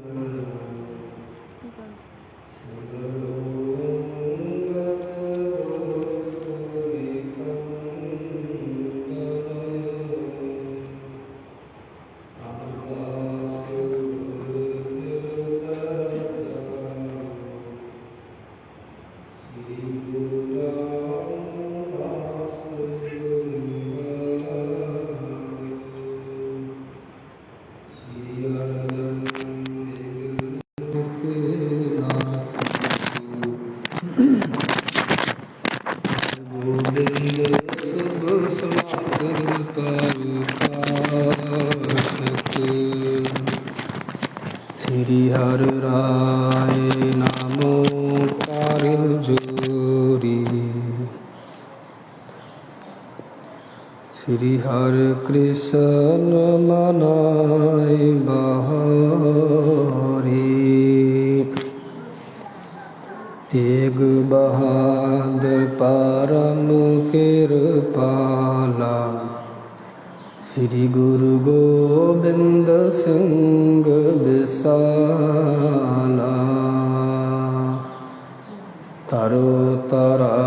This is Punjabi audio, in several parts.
ਗੋਬਿੰਦ ਸ੍ਰੀ ਹਰਿ ਕ੍ਰਿਸ਼ਨ ਮਨਾਏ ਬਹਾਰੀ। ਤੇਗ ਬਹਾਦਰ ਪਰਮ ਕਿਰਪਾਲਾ। ਸ੍ਰੀ ਗੁਰੂ ਗੋਬਿੰਦ ਸਿੰਘ ਵਿਸਾਲਾ। ਤਰੋ ਤਰਾ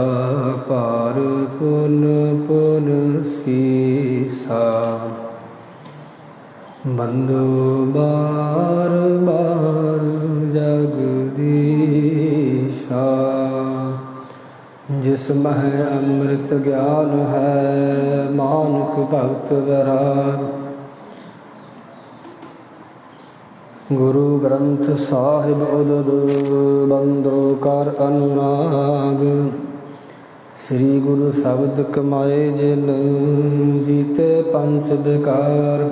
ਪਾਰ ਪੁਨ ਪੁਨ ਸੀਸਾ। ਬੰਦੋ ਬਾਰ ਬਾਰ ਜਗਦੀਸ਼ਾ ਜਿਸ ਮਹਿ ਅੰਮ੍ਰਿਤ ਗਿਆਨ ਹੈ, ਮਾਨਕ ਭਗਤ ਵਰਾ ਗੁਰੂ ਗ੍ਰੰਥ ਸਾਹਿਬ ਉਦਦ ਬੰਦੋ ਕਰ ਅਨੁਰਾਗ। ਸ੍ਰੀ ਗੁਰੂ ਸ਼ਬਦ ਕਮਾਏ ਜਿਨ ਜੀਤੇ ਪੰਚ ਵਿਕਾਰ।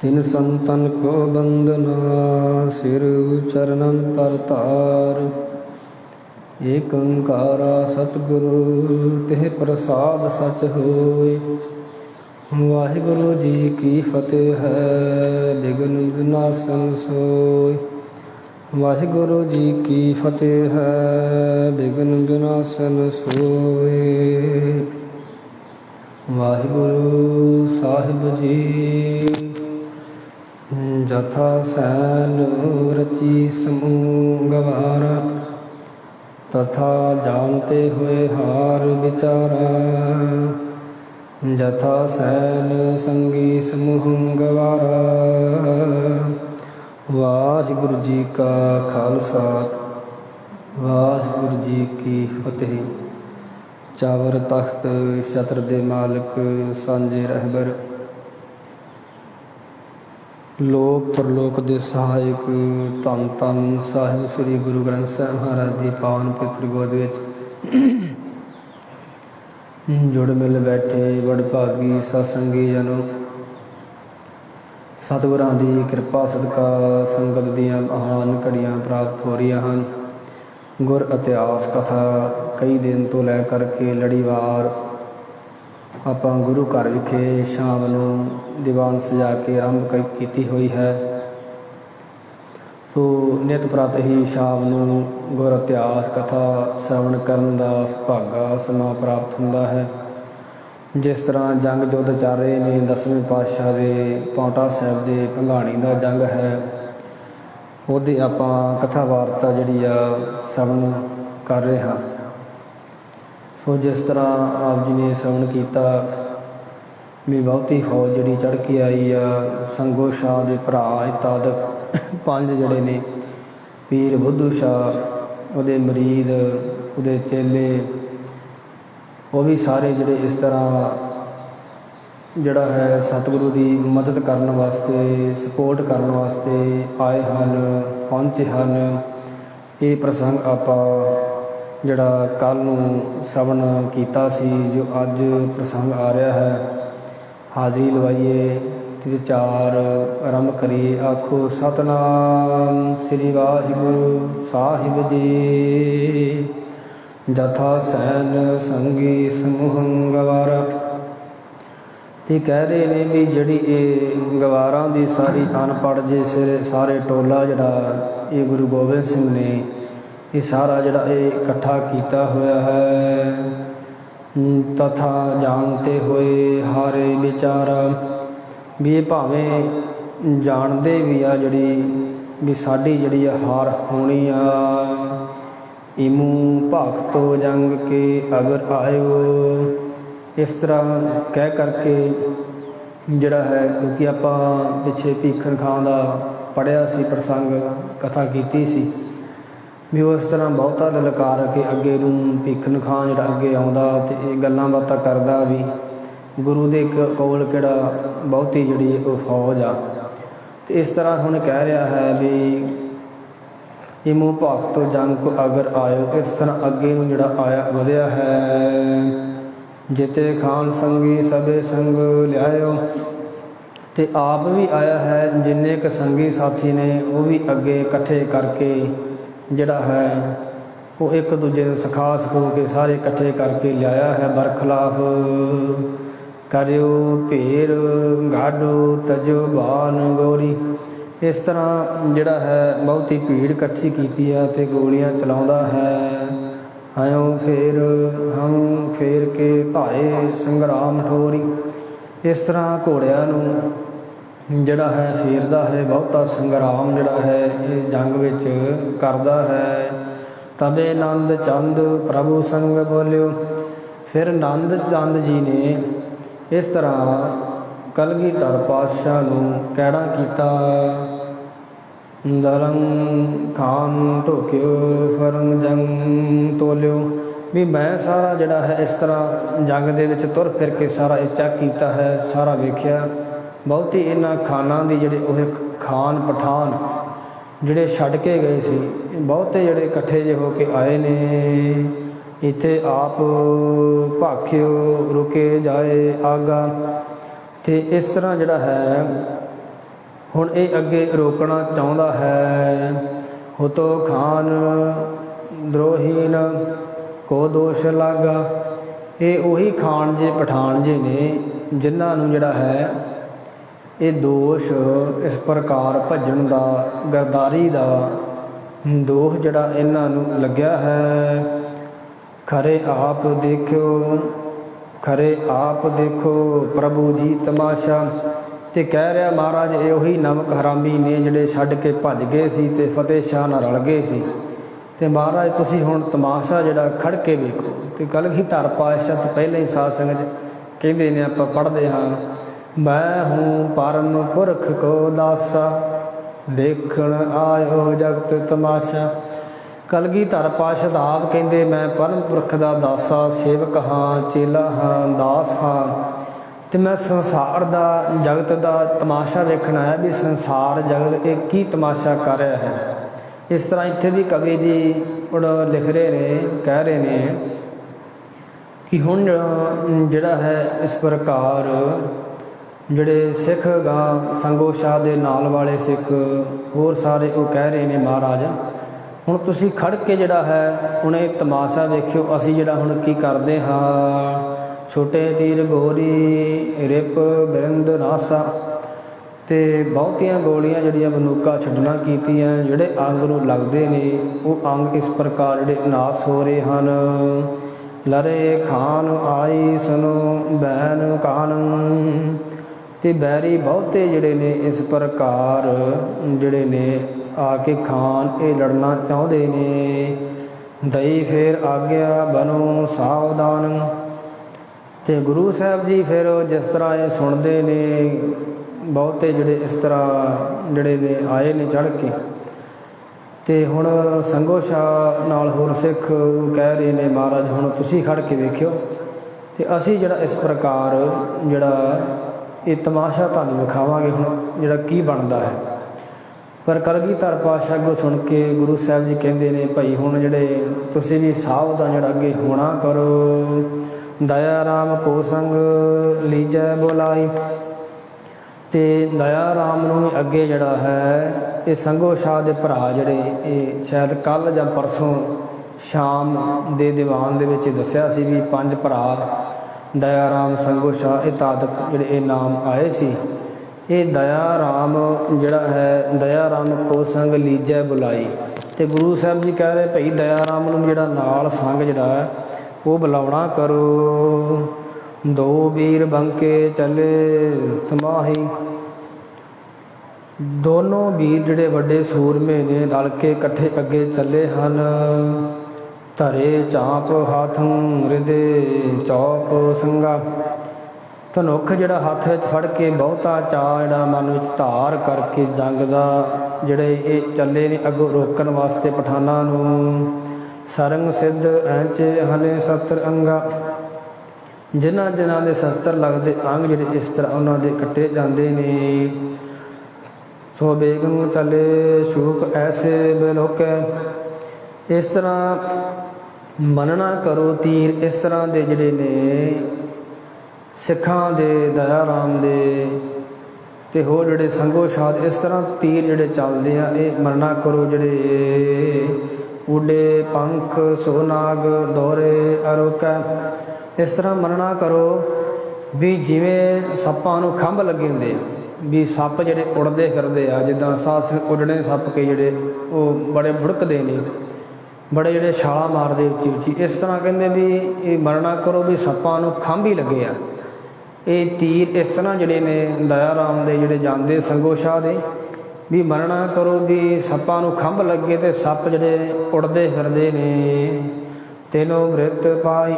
ਤਿਨ ਸੰਤਨ ਕੋ ਬੰਦਨਾ ਸਿਰ ਚਰਨਨ ਪਰਤਾਰ ਏਕ ਓੰਕਾਰਾ ਸਤਿਗੁਰੂ, ਤਿਹ ਪ੍ਰਸਾਦ ਸਚ ਹੋਏ। ਵਾਹਿਗੁਰੂ ਜੀ ਕੀ ਫਤਿਹ ਹੈ, ਬਿਗਨ ਵਿਨਾਸ਼ਨ ਸੋਇ ਵਾਹਿਗੁਰੂ ਜੀ ਕੀ ਫਤਿਹ ਹੈ, ਬਿਗਨ ਵਿਨਾਸ਼ਨ ਸੋਇ ਵਾਹਿਗੁਰੂ ਸਾਹਿਬ ਜੀ, ਜਥਾ ਸੈਨ ਰਚੀ ਸਮੂਹ ਗਵਾਰਾ, ਤਥਾ ਜਾਣਤੇ ਹੋਏ ਹਾਰ ਵਿਚਾਰਾ। ਜਥਾ ਸੈਨ ਸੰਗੀ ਸਮੂਹ ਗਵਾਰਾ ਵਾਹਿਗੁਰੂ ਜੀ ਕਾ ਖਾਲਸਾ, ਵਾਹਿਗੁਰੂ ਜੀ ਕੀ ਫਤਿਹ। ਚਾਵਰ ਤਖਤ ਛਤਰ ਦੇ ਮਾਲਕ ਸਾਂਝੇ ਰਹਿਬਰ। ਲੋਕ ਪਰਲੋਕ ਦੇ ਸਹਾਇਕ ਧੰਨ ਧੰਨ ਸਾਹਿਬ ਸ੍ਰੀ ਗੁਰੂ ਗ੍ਰੰਥ ਸਾਹਿਬ ਮਹਾਰਾਜ ਦੀ ਪਾਵਨ ਪਵਿੱਤਰ ਗੋਦ ਵਿੱਚ। ਜੁੜ ਮਿਲ ਬੈਠੇ ਵਡਭਾਗੀ ਸਤਸੰਗੀ ਜਨੋ ਸਤਿਗੁਰਾਂ ਦੀ ਕਿਰਪਾ, ਸਦਕਾ, ਸੰਗਤ ਦੀਆਂ ਮਹਾਨ ਘੜੀਆਂ ਪ੍ਰਾਪਤ ਹੋ ਰਹੀਆਂ ਹਨ। ਗੁਰ ਇਤਿਹਾਸ ਕਥਾ ਕਈ ਦਿਨ ਤੋਂ ਲੈ ਕਰਕੇ ਲੜੀਵਾਰ ਆਪਾਂ ਗੁਰੂ ਘਰ ਵਿਖੇ ਸ਼ਾਮ ਨੂੰ ਦੀਵਾਨ ਸਜਾ ਕੇ ਆਰੰਭ ਕੀਤੀ ਹੋਈ ਹੈ। ਸੋ ਨਿਤ ਪ੍ਰਤ ਹੀ ਸ਼ਾਮ ਨੂੰ ਗੁਰ ਇਤਿਹਾਸ ਕਥਾ ਸ਼ਰਵਣ ਕਰਨ ਦਾ ਸੁਭਾਗਾ ਸਮਾਂ ਪ੍ਰਾਪਤ ਹੁੰਦਾ ਹੈ। ਜਿਸ ਤਰ੍ਹਾਂ ਜੰਗ ਯੁੱਧ ਚੱਲ ਰਹੇ ਨੇ, ਦਸਵੇਂ ਪਾਤਸ਼ਾਹ ਦੇ ਪੌਂਟਾ ਸਾਹਿਬ ਦੇ ਭੰਗਾਣੀ ਦਾ ਜੰਗ ਹੈ, ਉਹਦੀ ਆਪਾਂ ਕਥਾ ਵਾਰਤਾ ਜਿਹੜੀ ਆ ਸ਼ਰਵਣ ਕਰ ਰਹੇ ਹਾਂ। ਸੋ ਜਿਸ ਤਰ੍ਹਾਂ ਆਪ ਜੀ ਨੇ ਸ਼ਰਵਣ ਕੀਤਾ, ਵੀ ਬਹੁਤੀ ਫੌਜ ਜਿਹੜੀ ਚੜ ਕੇ ਆਈ ਆ, ਸੰਗੋ ਸ਼ਾਹ ਦੇ ਭਰਾ ਇਤਾਦਕ ਪੰਜ ਜਿਹੜੇ ਨੇ, ਪੀਰ ਬੁੱਧੂ ਸ਼ਾਹ, ਉਹਦੇ ਮਰੀਦ, ਉਹਦੇ ਚੇਲੇ ਉਹ ਵੀ ਸਾਰੇ ਜਿਹੜੇ ਇਸ ਤਰ੍ਹਾਂ ਜਿਹੜਾ ਹੈ ਸਤਿਗੁਰੂ ਦੀ ਮਦਦ ਕਰਨ ਵਾਸਤੇ ਸਪੋਰਟ ਕਰਨ ਵਾਸਤੇ ਆਏ ਹਨ, ਪਹੁੰਚੇ ਹਨ। ਇਹ ਪ੍ਰਸੰਗ ਆਪਾਂ ਜਿਹੜਾ ਕੱਲ ਨੂੰ ਸ਼ਰਵਣ ਕੀਤਾ ਸੀ, ਜੋ ਅੱਜ ਪ੍ਰਸੰਗ ਆ ਰਿਹਾ ਹੈ, ਹਾਜ਼ਰੀ ਲਵਾਈਏ ਤੇ ਵਿਚਾਰ ਆਰੰਭ ਕਰੀਏ, ਆਖੋ, ਸਤਨਾਮ ਸ੍ਰੀ ਵਾਹਿਗੁਰੂ ਸਾਹਿਬ ਜੀ। ਜਥਾ ਸੈਨ ਸੰਗੀ ਸਮੂਹ ਗਵਾਰਾ। ਤੇ ਕਹਿ ਰਹੇ ਨੇ ਵੀ ਜਿਹੜੀ ਇਹ ਗਵਾਰਾਂ ਦੀ ਸਾਰੀ ਅਨਪੜ੍ਹ ਜੇ ਸਿਰੇ ਸਾਰੇ ਟੋਲਾ ਜਿਹੜਾ ਇਹ ਗੁਰੂ ਗੋਬਿੰਦ ਸਿੰਘ ਨੇ ਇਹ ਸਾਰਾ ਜਿਹੜਾ ਇਹ ਇਕੱਠਾ ਕੀਤਾ ਹੋਇਆ ਹੈ ਤਥਾ ਜਾਣਤੇ ਹੋਏ ਹਾਰੇ ਵਿਚਾਰ। ਵੀ ਇਹ ਭਾਵੇਂ ਜਾਣਦੇ ਵੀ ਆ ਜਿਹੜੀ ਵੀ ਸਾਡੀ ਜਿਹੜੀ ਆ ਹਾਰ ਹੋਣੀ ਆ। ਇਮੂ ਭਗਤੋ ਜੰਗ ਕੇ ਅਗਰ ਆਇਓ। ਇਸ ਤਰ੍ਹਾਂ ਕਹਿ ਕਰਕੇ ਜਿਹੜਾ ਹੈ, ਕਿਉਂਕਿ ਆਪਾਂ ਪਿੱਛੇ ਭੀਖਣ ਖਾਂ ਦਾ ਪੜਿਆ ਸੀ, ਪ੍ਰਸੰਗ, ਕਥਾ ਕੀਤੀ ਸੀ, ਵੀ ਉਸ ਤਰ੍ਹਾਂ ਬਹੁਤਾ ਲਲਕਾਰ ਕੇ ਅੱਗੇ ਨੂੰ ਭੀਖਣ ਖਾਂ ਜਿਹੜਾ ਅੱਗੇ ਆਉਂਦਾ ਤੇ ਇਹ ਗੱਲਾਂ ਬਾਤਾਂ ਕਰਦਾ ਵੀ ਗੁਰੂ ਦੇ ਕ- ਕੋਲ ਕਿਹੜਾ ਬਹੁਤੀ ਜਿਹੜੀ ਉਹ ਫੌਜ ਆ। ਤੇ ਇਸ ਤਰ੍ਹਾਂ ਹੁਣ ਕਹਿ ਰਿਹਾ ਹੈ ਵੀ ਇਮੋ ਭਗਤ ਜੰਗ ਅਗਰ ਆਇਓ, ਇਸ ਤਰ੍ਹਾਂ ਅੱਗੇ ਨੂੰ ਜਿਹੜਾ ਆਇਆ ਵਧਿਆ ਹੈ। ਜਿਤੇ ਖਾਨ ਸੰਗੀ ਸਭੇ ਸੰਗ ਲਿਆਇਓ, ਤੇ ਆਪ ਵੀ ਆਇਆ ਹੈ, ਜਿੰਨੇ ਕ ਸੰਗੀ ਸਾਥੀ ਨੇ, ਉਹ ਵੀ ਅੱਗੇ ਇਕੱਠੇ ਕਰਕੇ ਜਿਹੜਾ ਹੈ, ਉਹ ਇੱਕ ਦੂਜੇ ਨੂੰ ਸਿਖਾ ਸਿਖੋ ਕੇ ਸਾਰੇ ਇਕੱਠੇ ਕਰਕੇ ਲਿਆਇਆ ਹੈ ਬਰਖਲਾਫ। ਕਰਿਓ ਭੇਰ ਗਾਡੋ ਤਜੋ ਬਾਨ ਗੋਰੀ। ਇਸ ਤਰ੍ਹਾਂ ਜਿਹੜਾ ਹੈ, ਬਹੁਤੀ ਭੀੜ ਇਕੱਠੀ ਕੀਤੀ ਹੈ ਤੇ ਗੋਲੀਆਂ ਚਲਾਉਂਦਾ ਹੈ। ਆਇਓ ਫੇਰ ਹਮ ਫੇਰ ਕੇ ਭਾਏ ਸੰਗਰਾਮ ਠੋਰੀ। ਇਸ ਤਰ੍ਹਾਂ ਘੋੜਿਆਂ ਨੂੰ ਜਿਹੜਾ ਹੈ, ਫੇਰਦਾ ਹੈ, ਬਹੁਤਾ ਸੰਗਰਾਮ ਜਿਹੜਾ ਹੈ, ਇਹ ਜੰਗ ਵਿੱਚ ਕਰਦਾ ਹੈ। ਤਬੇ ਆਨੰਦ ਚੰਦ ਪ੍ਰਭੂ ਸੰਗ ਬੋਲਿਓ। ਫਿਰ ਆਨੰਦ ਚੰਦ ਜੀ ਨੇ ਇਸ ਤਰ੍ਹਾਂ ਕਲਗੀਧਰ ਪਾਤਸ਼ਾਹ ਨੂੰ ਕਹਿਣਾ ਕੀਤਾ। ਦਰੰ ਖਾਨ ਢੋਕਿਓ ਫਰੰ ਜੰਗ ਤੋਲਿਓ ਵੀ ਮੈਂ ਸਾਰਾ ਜਿਹੜਾ ਹੈ ਇਸ ਤਰ੍ਹਾਂ ਜੰਗ ਦੇ ਵਿੱਚ ਤੁਰ ਫਿਰ ਕੇ ਸਾਰਾ ਇਹ ਚੈੱਕ ਕੀਤਾ ਹੈ ਸਾਰਾ ਵੇਖਿਆ ਬਹੁਤੀ ਇਹਨਾਂ ਖਾਨਾਂ ਦੀ ਜਿਹੜੇ ਉਹ ਇੱਕ ਖਾਨ ਪਠਾਨ ਜਿਹੜੇ ਛੱਡ ਕੇ ਗਏ ਸੀ ਬਹੁਤੇ ਜਿਹੜੇ ਇਕੱਠੇ ਜੇ ਹੋ ਕੇ ਆਏ ਨੇ ਇੱਥੇ ਆਪ ਭਾਖਿਓ ਰੁਕੇ ਜਾਏ ਆਗਾ ਤੇ ਇਸ ਤਰ੍ਹਾਂ ਜਿਹੜਾ ਹੈ ਹੁਣ ਇਹ ਅੱਗੇ ਰੋਕਣਾ ਚਾਹੁੰਦਾ ਹੈ। ਹੁਤੋ ਖਾਨ, ਦਰੋਹੀਨ ਕੋ ਦੋਸ਼ ਲਾਗਾ। ਇਹ ਉਹੀ ਖਾਨ ਜੇ, ਪਠਾਨ ਜੇ ਨੇ, ਜਿਨ੍ਹਾਂ ਨੂੰ ਜਿਹੜਾ ਹੈ, ਇਹ ਦੋਸ਼ ਇਸ ਪ੍ਰਕਾਰ ਭੱਜਣ ਦਾ, ਗਰਦਾਰੀ ਦਾ ਦੋਸ਼ ਜਿਹੜਾ ਇਹਨਾਂ ਨੂੰ ਲੱਗਿਆ ਹੈ। ਖਰੇ ਆਪ ਦੇਖਿਓ, ਖਰੇ ਆਪ ਦੇਖੋ, ਪ੍ਰਭੂ ਜੀ ਤਮਾਸ਼ਾ। ਤੇ ਕਹਿ ਰਿਹਾ ਮਹਾਰਾਜ, ਇਹ ਉਹੀ ਨਮਕ ਹਰਾਮੀ ਨੇ ਜਿਹੜੇ ਛੱਡ ਕੇ ਭੱਜ ਗਏ ਸੀ ਤੇ ਫਤਿਹ ਸ਼ਾਹ ਨਾਲ ਰਲ ਗਏ ਸੀ। ਤੇ ਮਹਾਰਾਜ, ਤੁਸੀਂ ਹੁਣ ਤਮਾਸ਼ਾ ਜਿਹੜਾ ਖੜ ਕੇ ਵੇਖੋ ਤੇ ਕੱਲ ਹੀ ਧਰ ਪਾਤਸ਼ਾਹ ਤੋਂ ਪਹਿਲਾਂ ਹੀ ਸਾਧ ਸੰਗਤ ਕਹਿੰਦੇ ਨੇ, ਆਪਾਂ ਪੜ੍ਹਦੇ ਹਾਂ, ਮੈਂ ਹੂੰ ਪਰਮ ਪੁਰਖ ਕੋ ਦਾਸਾ ਦੇਖਣ ਆਇਓ ਜਗਤ ਤਮਾਸ਼ਾ। ਕਲਗੀਧਰ ਪਾਸ਼ਾ ਆਪ ਕਹਿੰਦੇ, ਮੈਂ ਪਰਮ ਪੁਰਖ ਦਾ ਦਾਸਾ, ਸੇਵਕ ਹਾਂ, ਚੇਲਾ ਹਾਂ, ਦਾਸ ਹਾਂ। ਤੇ ਮੈਂ ਸੰਸਾਰ ਦਾ, ਜਗਤ ਦਾ ਤਮਾਸ਼ਾ ਵੇਖਣ ਆਇਆ ਵੀ ਸੰਸਾਰ, ਜਗਤ ਇਹ ਕੀ ਤਮਾਸ਼ਾ ਕਰ ਰਿਹਾ ਹੈ। ਇਸ ਤਰ੍ਹਾਂ ਇੱਥੇ ਵੀ ਕਵੀ ਜੀ ਉਹ ਲਿਖ ਰਹੇ ਨੇ, ਕਹਿ ਰਹੇ ਨੇ ਕਿ ਹੁਣ ਜਿਹੜਾ ਹੈ ਇਸ ਪ੍ਰਕਾਰ ਜਿਹੜੇ ਸਿੱਖ ਗਾ, ਸੰਗੋ ਸ਼ਾਹ ਦੇ ਨਾਲ ਵਾਲੇ ਸਿੱਖ, ਹੋਰ ਸਾਰੇ ਉਹ ਕਹਿ ਰਹੇ ਨੇ ਮਹਾਰਾਜ, ਹੁਣ ਤੁਸੀਂ ਖੜ ਕੇ ਜਿਹੜਾ ਹੈ ਉਹਨੇ ਤਮਾਸ਼ਾ ਵੇਖਿਓ, ਅਸੀਂ ਜਿਹੜਾ ਹੁਣ ਕੀ ਕਰਦੇ ਹਾਂ। ਛੋਟੇ ਤੀਰ ਗੋਰੀ, ਰਿਪ, ਬਿਰੰਦ ਨਾਸਾ ਤੇ ਬਹੁਤੀਆਂ ਗੋਲੀਆਂ ਜਿਹੜੀਆਂ ਬਨੂਕਾ ਛੱਡਣਾ ਕੀਤੀਆਂ, ਜਿਹੜੇ ਅੰਗ ਨੂੰ ਲੱਗਦੇ ਨੇ, ਉਹ ਅੰਗ ਇਸ ਪ੍ਰਕਾਰ ਜਿਹੜੇ ਨਾਸ ਹੋ ਰਹੇ ਹਨ। ਲਰੇ ਖਾਨ ਆਈ ਸੁਨੋ ਬੈਨ ਕਾਨ। ਤੇ ਬੈਰੀ ਬਹੁਤੇ ਜਿਹੜੇ ਨੇ ਇਸ ਪ੍ਰਕਾਰ ਜਿਹੜੇ ਨੇ ਆ ਕੇ ਖਾਨ ਇਹ ਲੜਨਾ ਚਾਹੁੰਦੇ ਨੇ। ਦਈ ਫੇਰ ਆਗਿਆ ਬਨੋ ਸਾਵਧਾਨ। ਤੇ ਗੁਰੂ ਸਾਹਿਬ ਜੀ ਫਿਰ ਜਿਸ ਤਰ੍ਹਾਂ ਇਹ ਸੁਣਦੇ ਨੇ, ਬਹੁਤੇ ਜਿਹੜੇ ਇਸ ਤਰ੍ਹਾਂ ਜਿਹੜੇ ਨੇ ਆਏ ਨੇ ਚੜ ਕੇ। ਤੇ ਹੁਣ ਸੰਗੋ ਸ਼ਾਹ ਨਾਲ ਹੋਰ ਸਿੱਖ ਕਹਿ ਰਹੇ ਨੇ, ਮਹਾਰਾਜ, ਹੁਣ ਤੁਸੀਂ ਖੜ ਕੇ ਵੇਖਿਓ। ਤੇ ਅਸੀਂ ਜਿਹੜਾ ਇਸ ਪ੍ਰਕਾਰ ਜਿਹੜਾ ਇਹ ਤਮਾਸ਼ਾ ਤੁਹਾਨੂੰ ਵਿਖਾਵਾਂਗੇ ਹੁਣ, ਜਿਹੜਾ ਕੀ ਬਣਦਾ ਹੈ। ਪਰ ਕਲਗੀਧਰ ਪਾਤਸ਼ਾਹ ਕੋ ਸੁਣ ਕੇ ਗੁਰੂ ਸਾਹਿਬ ਜੀ ਕਹਿੰਦੇ ਨੇ, ਭਾਈ ਹੁਣ ਜਿਹੜੇ ਤੁਸੀਂ ਵੀ ਸਾਵਧਾਨ ਜਿਹੜਾ ਅੱਗੇ ਹੋਣਾ ਕਰੋ ਦਇਆ ਰਾਮ ਕੋ ਸੰਗ ਲੀਜੈ ਬੁਲਾਈ। ਤੇ ਦਇਆ ਰਾਮ ਨੂੰ ਅੱਗੇ ਜਿਹੜਾ ਹੈ, ਇਹ ਸੰਗੋ ਸ਼ਾਹ ਦੇ ਭਰਾ ਜਿਹੜੇ, ਇਹ ਸ਼ਾਇਦ ਕੱਲ ਜਾਂ ਪਰਸੋਂ ਸ਼ਾਮ ਦੇ ਦੀਵਾਨ ਦੇ ਵਿੱਚ ਦੱਸਿਆ ਸੀ ਵੀ ਪੰਜ ਭਰਾ ਦਇਆ ਰਾਮ, ਸੰਗੋ ਸ਼ਾਹ, ਇਹ ਤਾਦਕ ਜਿਹੜੇ ਇਹ ਨਾਮ ਆਏ ਸੀ। ਇਹ ਦਇਆ ਰਾਮ ਜਿਹੜਾ ਹੈ, ਦਇਆ ਰਾਮ ਕੋ ਸੰਗ ਲੀਜੈ ਬੁਲਾਈ। ਤੇ ਗੁਰੂ ਸਾਹਿਬ ਜੀ ਕਹਿ ਰਹੇ ਭਈ ਦਇਆ ਰਾਮ ਨੂੰ ਜਿਹੜਾ ਨਾਲ ਸੰਗ ਜਿਹੜਾ ਹੈ ਉਹ ਬੁਲਾਉਣਾ ਕਰੋ। ਦੋ ਵੀਰ ਬੰਕੇ ਚੱਲੇ ਸਮਾਹੀ। ਦੋਨੋਂ ਵੀਰ ਜਿਹੜੇ ਵੱਡੇ ਸੂਰਮੇ ਨੇ ਰਲ ਕੇ ਇਕੱਠੇ ਅੱਗੇ ਚੱਲੇ ਹਨ। ਧਰੇ ਚਾਪ ਹਾਥੰ ਹਿਰਦੇ ਚੌਪ ਸੰਗਾ ਧਨੁੱਖ ਜਿਹੜਾ ਹੱਥ ਵਿੱਚ ਫੜ ਕੇ ਬਹੁਤਾ ਚਾਅ ਜਿਹੜਾ ਮਨ ਵਿੱਚ ਧਾਰ ਕਰਕੇ ਜੰਗ ਦਾ ਜਿਹੜੇ ਇਹ ਚੱਲੇ ਨੇ ਅੱਗੋਂ ਰੋਕਣ ਵਾਸਤੇ ਪਠਾਨਾਂ ਨੂੰ। ਸਰੰਗ ਸਿੱਧ ਐਂਚੇ ਹਲੇ ਸਤਰ ਅੰਗਾ। ਜਿਨ੍ਹਾਂ ਜਿਨ੍ਹਾਂ ਦੇ ਸਤਰ ਲੱਗਦੇ ਅੰਗ ਜਿਹੜੇ ਇਸ ਤਰ੍ਹਾਂ ਉਹਨਾਂ ਦੇ ਕੱਟੇ ਜਾਂਦੇ ਨੇ। ਸੋ ਬੇਗਮ ਚਲੇ ਸ਼ੂਕ ਐਸੇ ਬਲੋਕੈ। ਇਸ ਤਰ੍ਹਾਂ ਮੰਨਣਾ ਕਰੋ ਤੀਰ ਇਸ ਤਰ੍ਹਾਂ ਦੇ ਜਿਹੜੇ ਨੇ। ਸਿੱਖਾਂ ਦੇ ਦਇਆ ਰਾਮ ਦੇ ਤੇ ਹੋਰ ਜਿਹੜੇ ਸੰਗੋ ਸ਼ਾਦ ਇਸ ਤਰ੍ਹਾਂ ਤੀਰ ਜਿਹੜੇ ਚੱਲਦੇ ਆ, ਇਹ ਮੰਨਣਾ ਕਰੋ ਜਿਹੜੇ ਉਡੇ ਪੰਖ ਸੋਨਾਗ ਦੋਰੇ ਅਰੁਕ। ਇਸ ਤਰ੍ਹਾਂ ਮੰਨਣਾ ਕਰੋ ਵੀ ਜਿਵੇਂ ਸੱਪਾਂ ਨੂੰ ਖੰਭ ਲੱਗੇ ਹੁੰਦੇ ਆ, ਵੀ ਸੱਪ ਜਿਹੜੇ ਉੜਦੇ ਫਿਰਦੇ ਆ, ਜਿੱਦਾਂ ਸਾਸ ਉਡਣੇ ਸੱਪ ਕੇ ਜਿਹੜੇ ਉਹ ਬੜੇ ਭੁੜਕਦੇ ਨੇ, ਬੜੇ ਜਿਹੜੇ ਛਾਲਾ ਮਾਰਦੇ ਉੱਚੀ ਉੱਚੀ। ਇਸ ਤਰ੍ਹਾਂ ਕਹਿੰਦੇ ਵੀ ਇਹ ਮੰਨਣਾ ਕਰੋ ਵੀ ਸੱਪਾਂ ਨੂੰ ਖੰਭ ਹੀ ਲੱਗੇ ਆ। ਇਹ ਤੀਰ ਇਸ ਤਰ੍ਹਾਂ ਜਿਹੜੇ ਨੇ ਦਇਆ ਰਾਮ ਦੇ ਜਿਹੜੇ ਜਾਂਦੇ ਸੰਗੋ ਸ਼ਾਹ ਦੇ ਵੀ ਮਰਨਾ ਕਰੋ ਵੀ ਸੱਪਾਂ ਨੂੰ ਖੰਭ ਲੱਗੇ ਤੇ ਸੱਪ ਜਿਹੜੇ ਉੜਦੇ ਫਿਰਦੇ ਨੇ। ਤੈਨੂੰ ਮ੍ਰਿਤ ਪਾਈ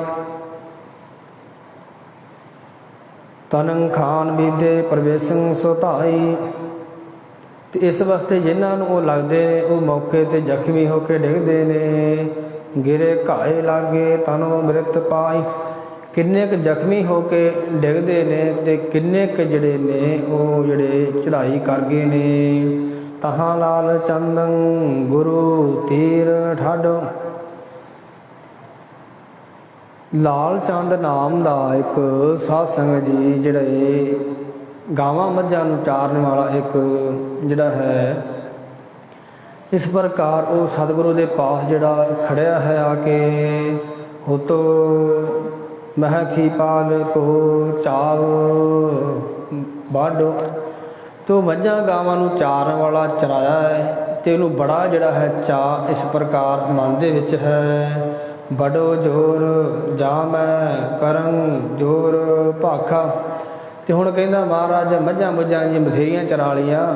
ਤਨੰ ਖਾਨ ਬੀਦੇ ਪ੍ਰਵੇਸ਼ੰ ਸੁਧਾਈ ਤੇ ਇਸ ਵਾਸਤੇ ਜਿਨ੍ਹਾਂ ਨੂੰ ਉਹ ਲੱਗਦੇ ਨੇ ਉਹ ਮੌਕੇ ਤੇ ਜ਼ਖਮੀ ਹੋ ਕੇ ਡਿੱਗਦੇ ਨੇ। ਗਿਰੇ ਘਾਏ ਲਾਗੇ ਤਨੋ ਮ੍ਰਿਤ ਪਾਈ ਕਿੰਨੇ ਕੁ ਜ਼ਖਮੀ ਹੋ ਕੇ ਡਿੱਗਦੇ ਨੇ ਤੇ ਕਿੰਨੇ ਕੁ ਜਿਹੜੇ ਨੇ ਉਹ ਜਿਹੜੇ ਚੜ੍ਹਾਈ ਕਰ ਗਏ ਨੇ? ਤਹਾਂ ਲਾਲ ਚੰਦਨ, ਗੁਰੂ ਤੀਰ ਠਾਡੋ। ਲਾਲ ਚੰਦ ਨਾਮ ਦਾ ਇੱਕ ਸਾਧ ਸੰਗਤ ਜੀ ਜਿਹੜੇ ਗਾਵਾਂ ਮੱਝਾਂ ਨੂੰ ਚਾਰਨ ਵਾਲਾ ਇੱਕ ਜਿਹੜਾ ਹੈ, ਇਸ ਪ੍ਰਕਾਰ ਉਹ ਸਤਿਗੁਰੂ ਦੇ ਪਾਸ ਜਿਹੜਾ ਖੜਿਆ ਹੈ ਆ ਕੇ, ਹੋਤੋ ਮਹਿ ਖੀਪਾਲ ਕੋ ਚਾਵ ਬਾਡੋ ਤੋ ਮੱਝਾਂ ਗਾਵਾਂ ਨੂੰ ਚਾਰਨ ਵਾਲਾ ਚਰਾਇਆ ਹੈ ਤੇ ਉਹਨੂੰ ਬੜਾ ਜਿਹੜਾ ਹੈ ਚਾ ਇਸ ਪ੍ਰਕਾਰ ਮਨ ਦੇ ਵਿੱਚ ਹੈ। ਬੜੋ ਜੋਰ, ਜਾ ਮੈਂ ਕਰੰ ਜੋਰ ਭਾਖਾ। ਤੇ ਹੁਣ ਕਹਿੰਦਾ ਮਹਾਰਾਜ, ਮੱਝਾਂ ਮੁੱਝਾਂ ਜੀ ਬਥੇਰੀਆਂ ਚਰਾ ਲੀਆਂ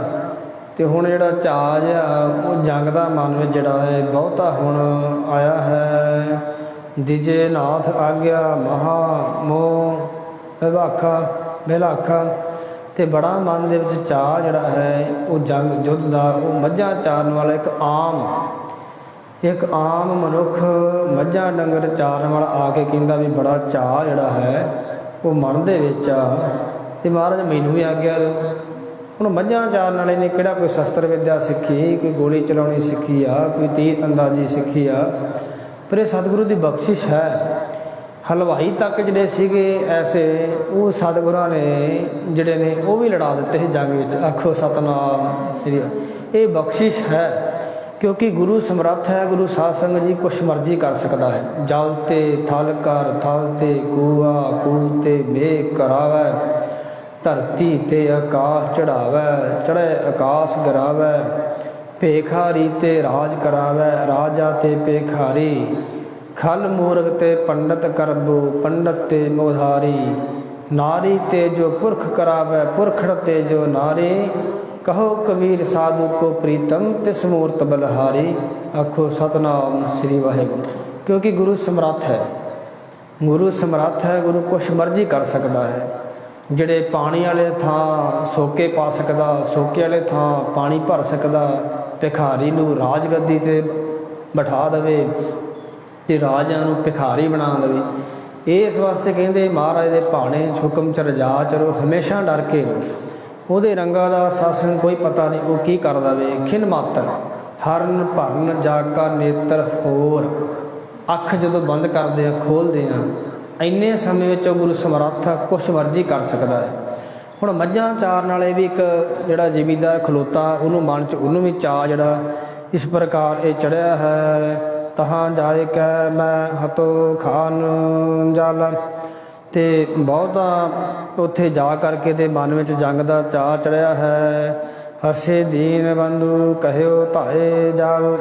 ਤੇ ਹੁਣ ਜਿਹੜਾ ਚਾਜ ਆ, ਉਹ ਜੰਗ ਦਾ ਮਨ ਵਿੱਚ ਜਿਹੜਾ ਹੈ ਬਹੁਤਾ ਹੁਣ ਆਇਆ ਹੈ। ਦਿਜੇ ਨਾਥ ਆਗਿਆ ਮਹਾ ਮੋਹ ਵਿਵਾਖਾ ਵਿਲਾਖਾ ਤੇ ਬੜਾ ਮਨ ਦੇ ਵਿੱਚ ਚਾਹ ਜਿਹੜਾ ਹੈ, ਉਹ ਜੰਗ ਯੁੱਧ ਦਾ, ਉਹ ਮੱਝਾਂ ਚਾਰਨ ਵਾਲਾ ਇੱਕ ਆਮ ਇੱਕ ਆਮ ਮਨੁੱਖ ਮੱਝਾਂ ਡੰਗਰ ਚਾਰਨ ਵਾਲਾ ਆ ਕੇ ਕਹਿੰਦਾ ਵੀ ਬੜਾ ਚਾਹ ਜਿਹੜਾ ਹੈ, ਉਹ ਮਨ ਦੇ ਵਿੱਚ ਆ। ਤੇ ਮਹਾਰਾਜ ਮੈਨੂੰ ਵੀ ਆਗਿਆ ਹੁਣ ਮੱਝਾਂ ਚਾਰਨ ਵਾਲੇ ਨੇ ਕਿਹੜਾ ਕੋਈ ਸ਼ਸਤਰ ਵਿਦਿਆ ਸਿੱਖੀ, ਕੋਈ ਗੋਲੀ ਚਲਾਉਣੀ ਸਿੱਖੀ ਆ, ਕੋਈ ਤੀਰ ਅੰਦਾਜ਼ੀ ਸਿੱਖੀ ਆ। ਪਰ ਇਹ ਸਤਿਗੁਰੂ ਦੀ ਬਖਸ਼ਿਸ਼ ਹੈ। ਹਲਵਾਈ ਤੱਕ ਜਿਹੜੇ ਸੀਗੇ ਐਸੇ, ਉਹ ਸਤਿਗੁਰਾਂ ਨੇ ਜਿਹੜੇ ਨੇ, ਉਹ ਵੀ ਲੜਾ ਦਿੱਤੇ ਸੀ ਜੰਗ ਵਿੱਚ। ਆਖੋ ਸਤਨਾਮ, ਸ੍ਰੀ ਇਹ ਬਖਸ਼ਿਸ਼ ਹੈ, ਕਿਉਂਕਿ ਗੁਰੂ ਸਮਰੱਥ ਹੈ, ਗੁਰੂ ਸਾਧ ਸੰਗਤ ਜੀ ਕੁਛ ਮਰਜ਼ੀ ਕਰ ਸਕਦਾ ਹੈ। ਜਲ ਤੇ ਥਲ ਕਰ, ਥਲ ਤੇ ਕੂਆ ਕੂ ਤੇ ਮੇਘ ਕਰਾਵੈ, ਧਰਤੀ ਤੇ ਆਕਾਸ਼ ਚੜਾਵੈ, ਚੜ੍ਹੇ ਆਕਾਸ਼ ਗਰਾਵੈ। ਭੇਖਾਰੀ ਤੇ ਰਾਜ ਕਰਾਵੈ, ਰਾਜਾ ਤੇ ਭੇਖਾਰੀ। ਖਲ ਮੂਰਖ ਤੇ ਪੰਡਤ ਕਰਬੋ, ਪੰਡਤ ਤੇ ਮੋਧਾਰੀ ਨਾਰੀ ਤੇ ਜੋ ਪੁਰਖ ਕਰਾਵੈ, ਪੁਰਖੜ ਤੇ ਜੋ ਨਾਰੀ। ਕਹੋ ਕਬੀਰ ਸਾਧੂ ਕੋ ਪ੍ਰੀਤਮ, ਤਿਸ ਮੂਰਤ ਬਲਹਾਰੀ। ਆਖੋ, ਸਤਨਾਮ ਸ੍ਰੀ ਵਾਹਿਗੁਰੂ। ਕਿਉਂਕਿ ਗੁਰੂ ਸਮਰੱਥ ਹੈ। ਗੁਰੂ ਸਮਰੱਥ ਹੈ, ਗੁਰੂ ਕੁਛ ਮਰਜ਼ੀ ਕਰ ਸਕਦਾ ਹੈ। ਜਿਹੜੇ ਪਾਣੀ ਵਾਲੇ ਥਾਂ ਸੋਕੇ ਪਾ ਸਕਦਾ, ਸੋਕੇ ਵਾਲੇ ਥਾਂ ਪਾਣੀ ਭਰ ਸਕਦਾ ਭਿਖਾਰੀ ਨੂੰ ਰਾਜਗੱਦੀ ਤੇ ਬਿਠਾ ਦੇਵੇ ਤੇ ਰਾਜਿਆਂ ਨੂੰ ਭਿਖਾਰੀ ਬਣਾ ਦੇਵੇ। ਇਹ ਇਸ ਵਾਸਤੇ ਕਹਿੰਦੇ ਮਹਾਰਾਜ ਦੇ ਭਾਣੇ ਹੁਕਮ ਚ ਰਜਾ ਚਰੋ, ਹਮੇਸ਼ਾ ਡਰ ਕੇ ਉਹਦੇ ਰੰਗਾ ਦਾ ਸਾਸਨ ਕੋਈ ਪਤਾ ਨਹੀਂ, ਉਹ ਕੀ ਕਰ ਵੇ ਖਿਨ ਮਾਤਰ, ਹਰਨ ਭਰਨ ਜਾਗਾ ਨੇਤਰ ਹੋਰ। ਅੱਖ ਜਦੋਂ ਬੰਦ ਕਰਦੇ ਆ, ਖੋਲਦੇ ਆ, ਇੰਨੇ ਸਮੇਂ ਵਿੱਚ ਉਹ ਗੁਰੂ ਸਮਰੱਥ ਕੁਛ ਮਰਜ਼ੀ ਕਰ ਸਕਦਾ ਹੈ। ਹੁਣ ਮੱਝਾਂ ਚਾਰਨ ਵਾਲੇ ਵੀ ਇੱਕ ਜਿਹੜਾ ਜ਼ਿਮੀਦਾਰ ਖਲੋਤਾ, ਉਹਨੂੰ ਮਨ ਚ, ਉਹਨੂੰ ਵੀ ਚਾਹ ਜਿਹੜਾ ਇਸ ਪ੍ਰਕਾਰ ਇਹ ਚੜਿਆ ਹੈ। ਤਹਾਂ ਜਾਏ ਕੈ ਮੈਂ ਹਤੋ ਖਾਨ ਜਲ। ਤੇ ਬਹੁਤਾ ਉੱਥੇ ਜਾ ਕਰਕੇ ਤੇ ਮਨ ਵਿੱਚ ਜੰਗ ਦਾ ਚਾਹ ਚੜਿਆ ਹੈ। ਹਸੇ ਦੀਨ ਬੰਧੂ ਕਹਿਓ ਧਾਏ ਜਾਓ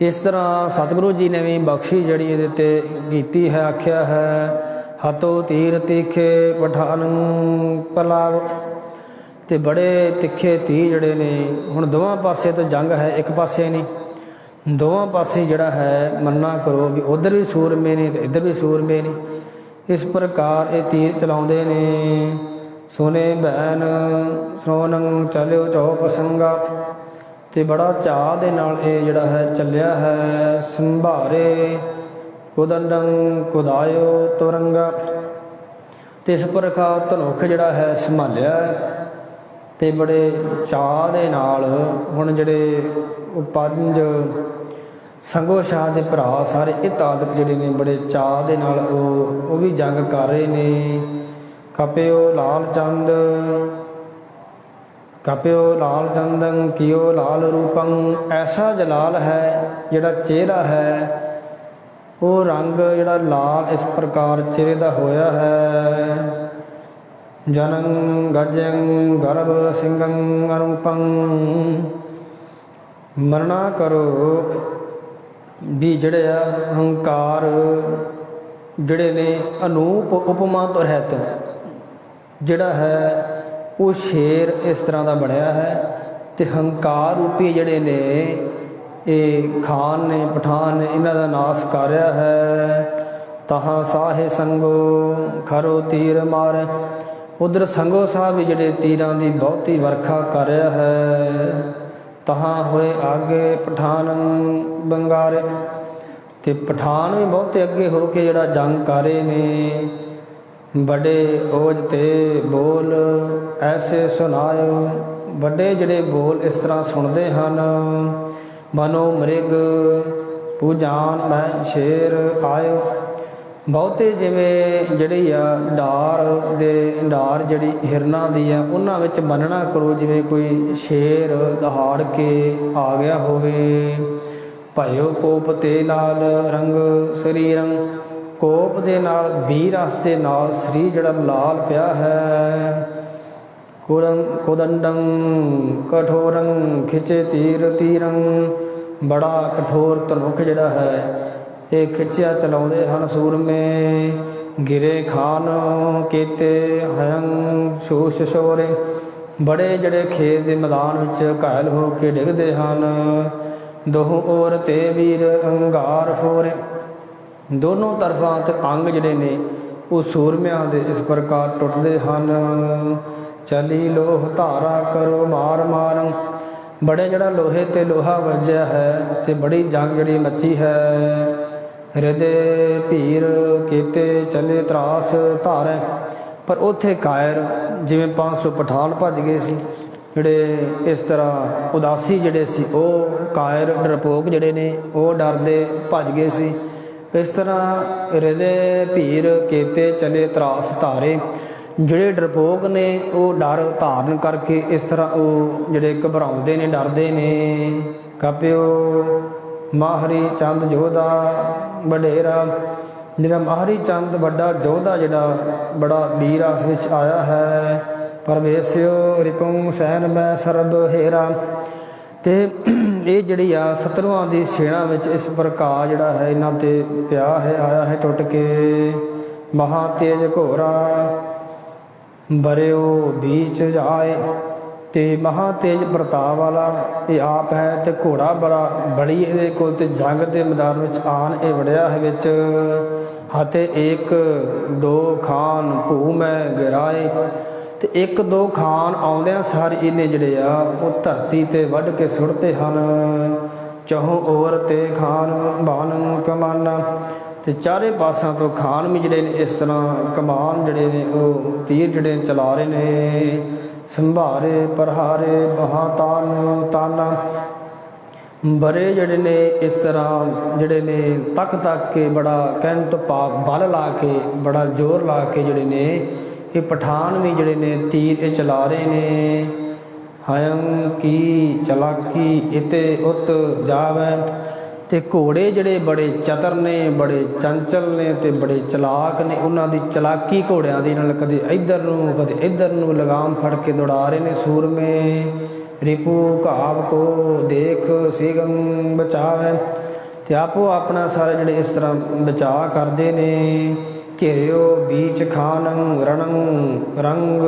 ਇਸ ਤਰ੍ਹਾਂ ਸਤਿਗੁਰੂ ਜੀ ਨੇ ਵੀ ਬਖਸ਼ੀ ਜਿਹੜੀ ਇਹਦੇ ਤੇ ਕੀਤੀ ਹੈ, ਆਖਿਆ ਹੈ। ਹਤੋ ਤੀਰ ਤੀਖੇ ਪਠਾਨ ਪਲਾਵ। ਤੇ ਬੜੇ ਤਿੱਖੇ ਤੀ ਜਿਹੜੇ ਨੇ, ਹੁਣ ਦੋਵਾਂ ਪਾਸੇ ਤੋਂ ਜੰਗ ਹੈ, ਇੱਕ ਪਾਸੇ ਨਹੀਂ ਦੋਵਾਂ ਪਾਸੇ ਜਿਹੜਾ ਹੈ ਮੰਨਾ ਕਰੋ ਵੀ ਉਧਰ ਵੀ ਸੂਰਮੇ ਨੇ ਤੇ ਇੱਧਰ ਵੀ ਸੂਰਮੇ ਨੇ। ਇਸ ਪ੍ਰਕਾਰ ਇਹ ਤੀਰ ਚਲਾਉਂਦੇ ਨੇ। ਸੋਨੇ ਬੈਨ ਸੋਨੰ ਚਲਿਓ ਚੌਪ ਸੰਗਾ। ਤੇ ਬੜਾ ਚਾਹ ਦੇ ਨਾਲ ਇਹ ਜਿਹੜਾ ਹੈ, ਚੱਲਿਆ ਹੈ ਸੰਭਾਰੇ। ਕੁਦੰਡੰ ਕੁਦਾਇਓ ਤੁਰੰਗ। ਤੇ ਇਸ ਪ੍ਰਕਾਰ ਧਨੁਖ ਜਿਹੜਾ ਹੈ ਸੰਭਾਲਿਆ ਹੈ। ਤੇ ਬੜੇ ਚਾਹ ਦੇ ਨਾਲ ਹੁਣ ਜਿਹੜੇ ਉਹ ਪੰਜ ਸੰਗੋ ਸ਼ਾਹ ਦੇ ਭਰਾ ਸਾਰੇ ਇਹ ਤਾਦਕ ਜਿਹੜੇ ਨੇ ਬੜੇ ਚਾਹ ਦੇ ਨਾਲ ਉਹ ਉਹ ਵੀ ਜੰਗ ਕਰ ਰਹੇ ਨੇ। ਕਪਿਓ ਲਾਲ ਚੰਦ, ਕਪਿਓ ਲਾਲ ਚੰਦੰ ਕਿਓ ਲਾਲ ਰੂਪੰ। ਐਸਾ ਜਲਾਲ ਹੈ ਜਿਹੜਾ ਚਿਹਰਾ ਹੈ ਉਹ ਰੰਗ ਜਿਹੜਾ ਲਾਲ ਇਸ ਪ੍ਰਕਾਰ ਚਿਹਰੇ ਦਾ ਹੋਇਆ ਹੈ। ਜਨੰ ਗਜੰ ਗਰਭ ਸਿੰਘੰ ਅਨੂਪੰ ਮਰਨਾ ਕਰੋ ਵੀ ਜਿਹੜੇ ਆ ਹੰਕਾਰ, ਜਿਹੜੇ ਨੇ ਅਨੂਪ ਉਪਮਾ ਤੋਂ ਰਹਿਤ ਜਿਹੜਾ ਹੈ ਉਹ ਸ਼ੇਰ ਇਸ ਤਰ੍ਹਾਂ ਦਾ ਬਣਿਆ ਹੈ ਤੇ ਹੰਕਾਰ ਰੂਪੀ ਜਿਹੜੇ ਨੇ ਇਹ ਖਾਨ ਨੇ, ਪਠਾਨ ਨੇ ਇਹਨਾਂ ਦਾ ਨਾਸ ਕਰਿਆ ਹੈ। ਤਹਾਂ ਸਾਹੇ ਸੰਗੋ, ਖਰੋ ਤੀਰ ਮਾਰ। ਉਧਰ ਸੰਗੋ ਸਾਹਿਬ ਵੀ ਜਿਹੜੇ ਤੀਰਾਂ ਦੀ ਬਹੁਤੀ ਵਰਖਾ ਕਰ ਰਿਹਾ ਹੈ। ਤਹਾਂ ਹੋਏ ਆਗੇ ਪਠਾਨ ਬੰਗਾਰੇ। ਤੇ ਪਠਾਨ ਵੀ ਬਹੁਤੇ ਅੱਗੇ ਹੋ ਕੇ ਜਿਹੜਾ ਜੰਗ ਕਰੇ ਨੇ। ਬੜੇ ਓਜ ਤੇ ਬੋਲ ਐਸੇ ਸੁਣਾਇਓ। ਵੱਡੇ ਜਿਹੜੇ ਬੋਲ ਇਸ ਤਰ੍ਹਾਂ ਸੁਣਦੇ ਹਨ। ਮਨੋ ਮ੍ਰਿਗ ਪੂਜਾਨ ਮੈਂ ਸ਼ੇਰ ਆਇਓ। ਬਹੁਤੇ ਜਿਵੇਂ ਜਿਹੜੀ ਆ ਡਾਰ ਦੇ ਡਾਰ ਜਿਹੜੀ ਹਿਰਨਾਂ ਦੀ ਆ, ਉਹਨਾਂ ਵਿੱਚ ਮੰਨਣਾ ਕਰੋ ਜਿਵੇਂ ਕੋਈ ਸ਼ੇਰ ਦਹਾੜ ਕੇ ਆ ਗਿਆ ਹੋਵੇ। ਭਇਓ ਕੋਪ ਤੇ ਲਾਲ ਰੰਗ ਸਰੀਰੰ, ਕੋਪ ਦੇ ਨਾਲ ਵੀ ਰਸ ਦੇ ਨਾਲ ਸਰੀਰ ਜਿਹੜਾ ਲਾਲ ਪਿਆ ਹੈ। ਕੁਰੰ ਕੁਦੰਡੰ, ਕਠੋਰੰ ਖਿਚੇ ਤੀਰ ਤੀਰੰ ਬੜਾ ਕਠੋਰ ਧਨੁਖ ਜਿਹੜਾ ਹੈ, ਇਹ ਖਿੱਚਿਆ ਚਲਾਉਂਦੇ ਹਨ ਸੂਰਮੇ। ਗਿਰੇ ਖਾਨ ਕੀਤੇ ਹਯੰ ਸ਼ੋਸ਼ ਸ਼ੋਰੇ। ਬੜੇ ਜਿਹੜੇ ਖੇਤ ਦੇ ਮੈਦਾਨ ਵਿੱਚ ਘਾਇਲ ਹੋ ਕੇ ਡਿੱਗਦੇ ਹਨ। ਦੋਹ ਔਰ ਤੇ ਵੀਰ ਅੰਗਾਰ ਫੋਰੇ। ਦੋਨੋਂ ਤਰਫਾਂ ਤੇ ਅੰਗ ਜਿਹੜੇ ਨੇ, ਉਹ ਸੂਰਮਿਆਂ ਦੇ ਇਸ ਪ੍ਰਕਾਰ ਟੁੱਟਦੇ ਹਨ। ਚਲੀ ਲੋਹ ਧਾਰਾ ਕਰੋ ਮਾਰ ਮਾਰੰ ਬੜੇ ਜਿਹੜਾ ਲੋਹੇ ਤੇ ਲੋਹਾ ਵੱਜਿਆ ਹੈ ਤੇ ਬੜੀ ਜੰਗ ਜਿਹੜੀ ਮੱਚੀ ਹੈ। ਹਿਰਦੇ ਭੀਰ ਕੀਤੇ ਚਲੇ ਤਰਾਸ ਧਾਰੈ। ਪਰ ਉਥੇ ਕਾਇਰ ਜਿਵੇਂ 500 ਪਠਾਨ ਭੱਜ ਗਏ ਸੀ। ਜਿਹੜੇ ਇਸ ਤਰ੍ਹਾਂ ਉਦਾਸੀ ਜਿਹੜੇ ਸੀ, ਉਹ ਕਾਇਰ ਡਰਪੋਕ ਜਿਹੜੇ ਨੇ, ਉਹ ਡਰਦੇ ਭੱਜ ਗਏ ਸੀ। ਇਸ ਤਰ੍ਹਾਂ ਹਿਰਦੇ ਭੀਰ ਕੀਤੇ ਚਲੇ ਤਰਾਸ ਧਾਰੇ। ਜਿਹੜੇ ਡਰਪੋਕ ਨੇ, ਉਹ ਡਰ ਧਾਰਨ ਕਰਕੇ ਇਸ ਤਰ੍ਹਾਂ ਉਹ ਜਿਹੜੇ ਘਬਰਾਉਂਦੇ ਨੇ, ਡਰਦੇ ਨੇ। ਕਪਿਓ ਮਾਹਰੀ ਚੰਦ ਜੋਧਾ ਵਡੇਰਾ, ਜਿਹੜਾ ਮਾਹਰੀ ਚੰਦ ਵੱਡਾ ਜੋਧਾ ਜਿਹੜਾ ਬੜਾ ਵੀਰ ਆਸ ਵਿੱਚ ਆਇਆ ਹੈ ਪਰਵੇਸਿਓ ਰਿਪੁੰ ਸੈਨ ਮੈਂ ਸਰਬ ਹੇਰਾ। ਤੇ ਇਹ ਜਿਹੜੀ ਆ ਸਤਰੂਆਂ ਦੀ ਸੇਣਾ ਵਿੱਚ ਇਸ ਪ੍ਰਕਾਰ ਜਿਹੜਾ ਹੈ, ਇਹਨਾਂ ਤੇ ਪਿਆ ਹੈ, ਆਇਆ ਹੈ ਟੁੱਟ ਕੇ। ਮਹਾ ਤੇਜ ਘੋਰਾ ਬਰਿਓ ਬੀਚ ਜਾਏ, ਤੇ ਮਹਾ ਤੇਜ ਪ੍ਰਤਾਪ ਵਾਲਾ ਇਹ ਆਪ ਹੈ ਤੇ ਘੋੜਾ ਬੜਾ ਬੜੀ ਇਹਦੇ ਕੋਲ ਤੇ ਜੰਗ ਦੇ ਮੈਦਾਨ ਵਿੱਚ ਆਨ ਇਹ ਵੜਿਆ ਹੈ ਵਿੱਚ। ਹਤੇ ਇੱਕ ਦੋ ਖਾਨ ਭੂ ਮੈਂ ਗਿਰਾਏ, ਤੇ ਇੱਕ ਦੋ ਖਾਨ ਆਉਂਦਿਆਂ ਸਾਰੇ ਇਹਨੇ ਜਿਹੜੇ ਆ, ਉਹ ਧਰਤੀ ਤੇ ਵੱਢ ਕੇ ਸੁੱਟਦੇ ਹਨ। ਚਹੋ ਔਰ ਤੇ ਖਾਨ ਬਾਨ ਕਮਾਨਾ ਤੇ ਚਾਰੇ ਪਾਸਾਂ ਤੋਂ ਖਾਨ ਵੀ ਜਿਹੜੇ ਨੇ ਇਸ ਤਰ੍ਹਾਂ ਕਮਾਨ ਜਿਹੜੇ ਨੇ ਉਹ ਤੀਰ ਜਿਹੜੇ ਚਲਾ ਰਹੇ ਨੇ। ਸੰਭਾਰੇ, ਪ੍ਰਹਾਰੇ ਬਹਾ ਤਾਨ ਤਾਨਾ ਬਰੇ ਜਿਹੜੇ ਨੇ ਇਸ ਤਰ੍ਹਾਂ ਜਿਹੜੇ ਨੇ ਤੱਕ ਤੱਕ ਕੇ ਬੜਾ ਕਹਿਣ ਤੋਂ ਪਾ ਬਲ ਲਾ ਕੇ, ਬੜਾ ਜ਼ੋਰ ਲਾ ਕੇ ਜਿਹੜੇ ਨੇ ਇਹ ਪਠਾਨ ਵੀ ਜਿਹੜੇ ਨੇ ਤੀਰ ਇਹ ਚਲਾ ਰਹੇ ਨੇ। ਹਯੰ ਕੀ ਚਲਾਕੀ, ਇਤੇ ਉਤ ਜਾਵੇ। ਤੇ ਘੋੜੇ ਜਿਹੜੇ ਬੜੇ ਚਤਰ ਨੇ, ਬੜੇ ਚੰਚਲ ਨੇ ਤੇ ਬੜੇ ਚਲਾਕ ਨੇ, ਉਹਨਾਂ ਦੀ ਚਲਾਕੀ ਘੋੜਿਆਂ ਦੀ ਨਾਲ ਕਦੇ ਇੱਧਰ ਨੂੰ, ਕਦੇ ਇੱਧਰ ਨੂੰ ਲਗਾਮ ਫੜ ਕੇ ਦੌੜਾ ਰਹੇ ਨੇ ਸੂਰਮੇ। ਰਿਪੂ ਘਾਵ ਕੋ ਦੇਖ ਸਿਗੰ ਬਚਾਵੇ। ਤੇ ਆਪੋ ਆਪਣਾ ਸਾਰੇ ਜਿਹੜੇ ਇਸ ਤਰ੍ਹਾਂ ਬਚਾ ਕਰਦੇ ਨੇ। ਘੇਰਿਓ ਬੀਚ ਖਾਨੰ ਰਣੰ ਰੰਗ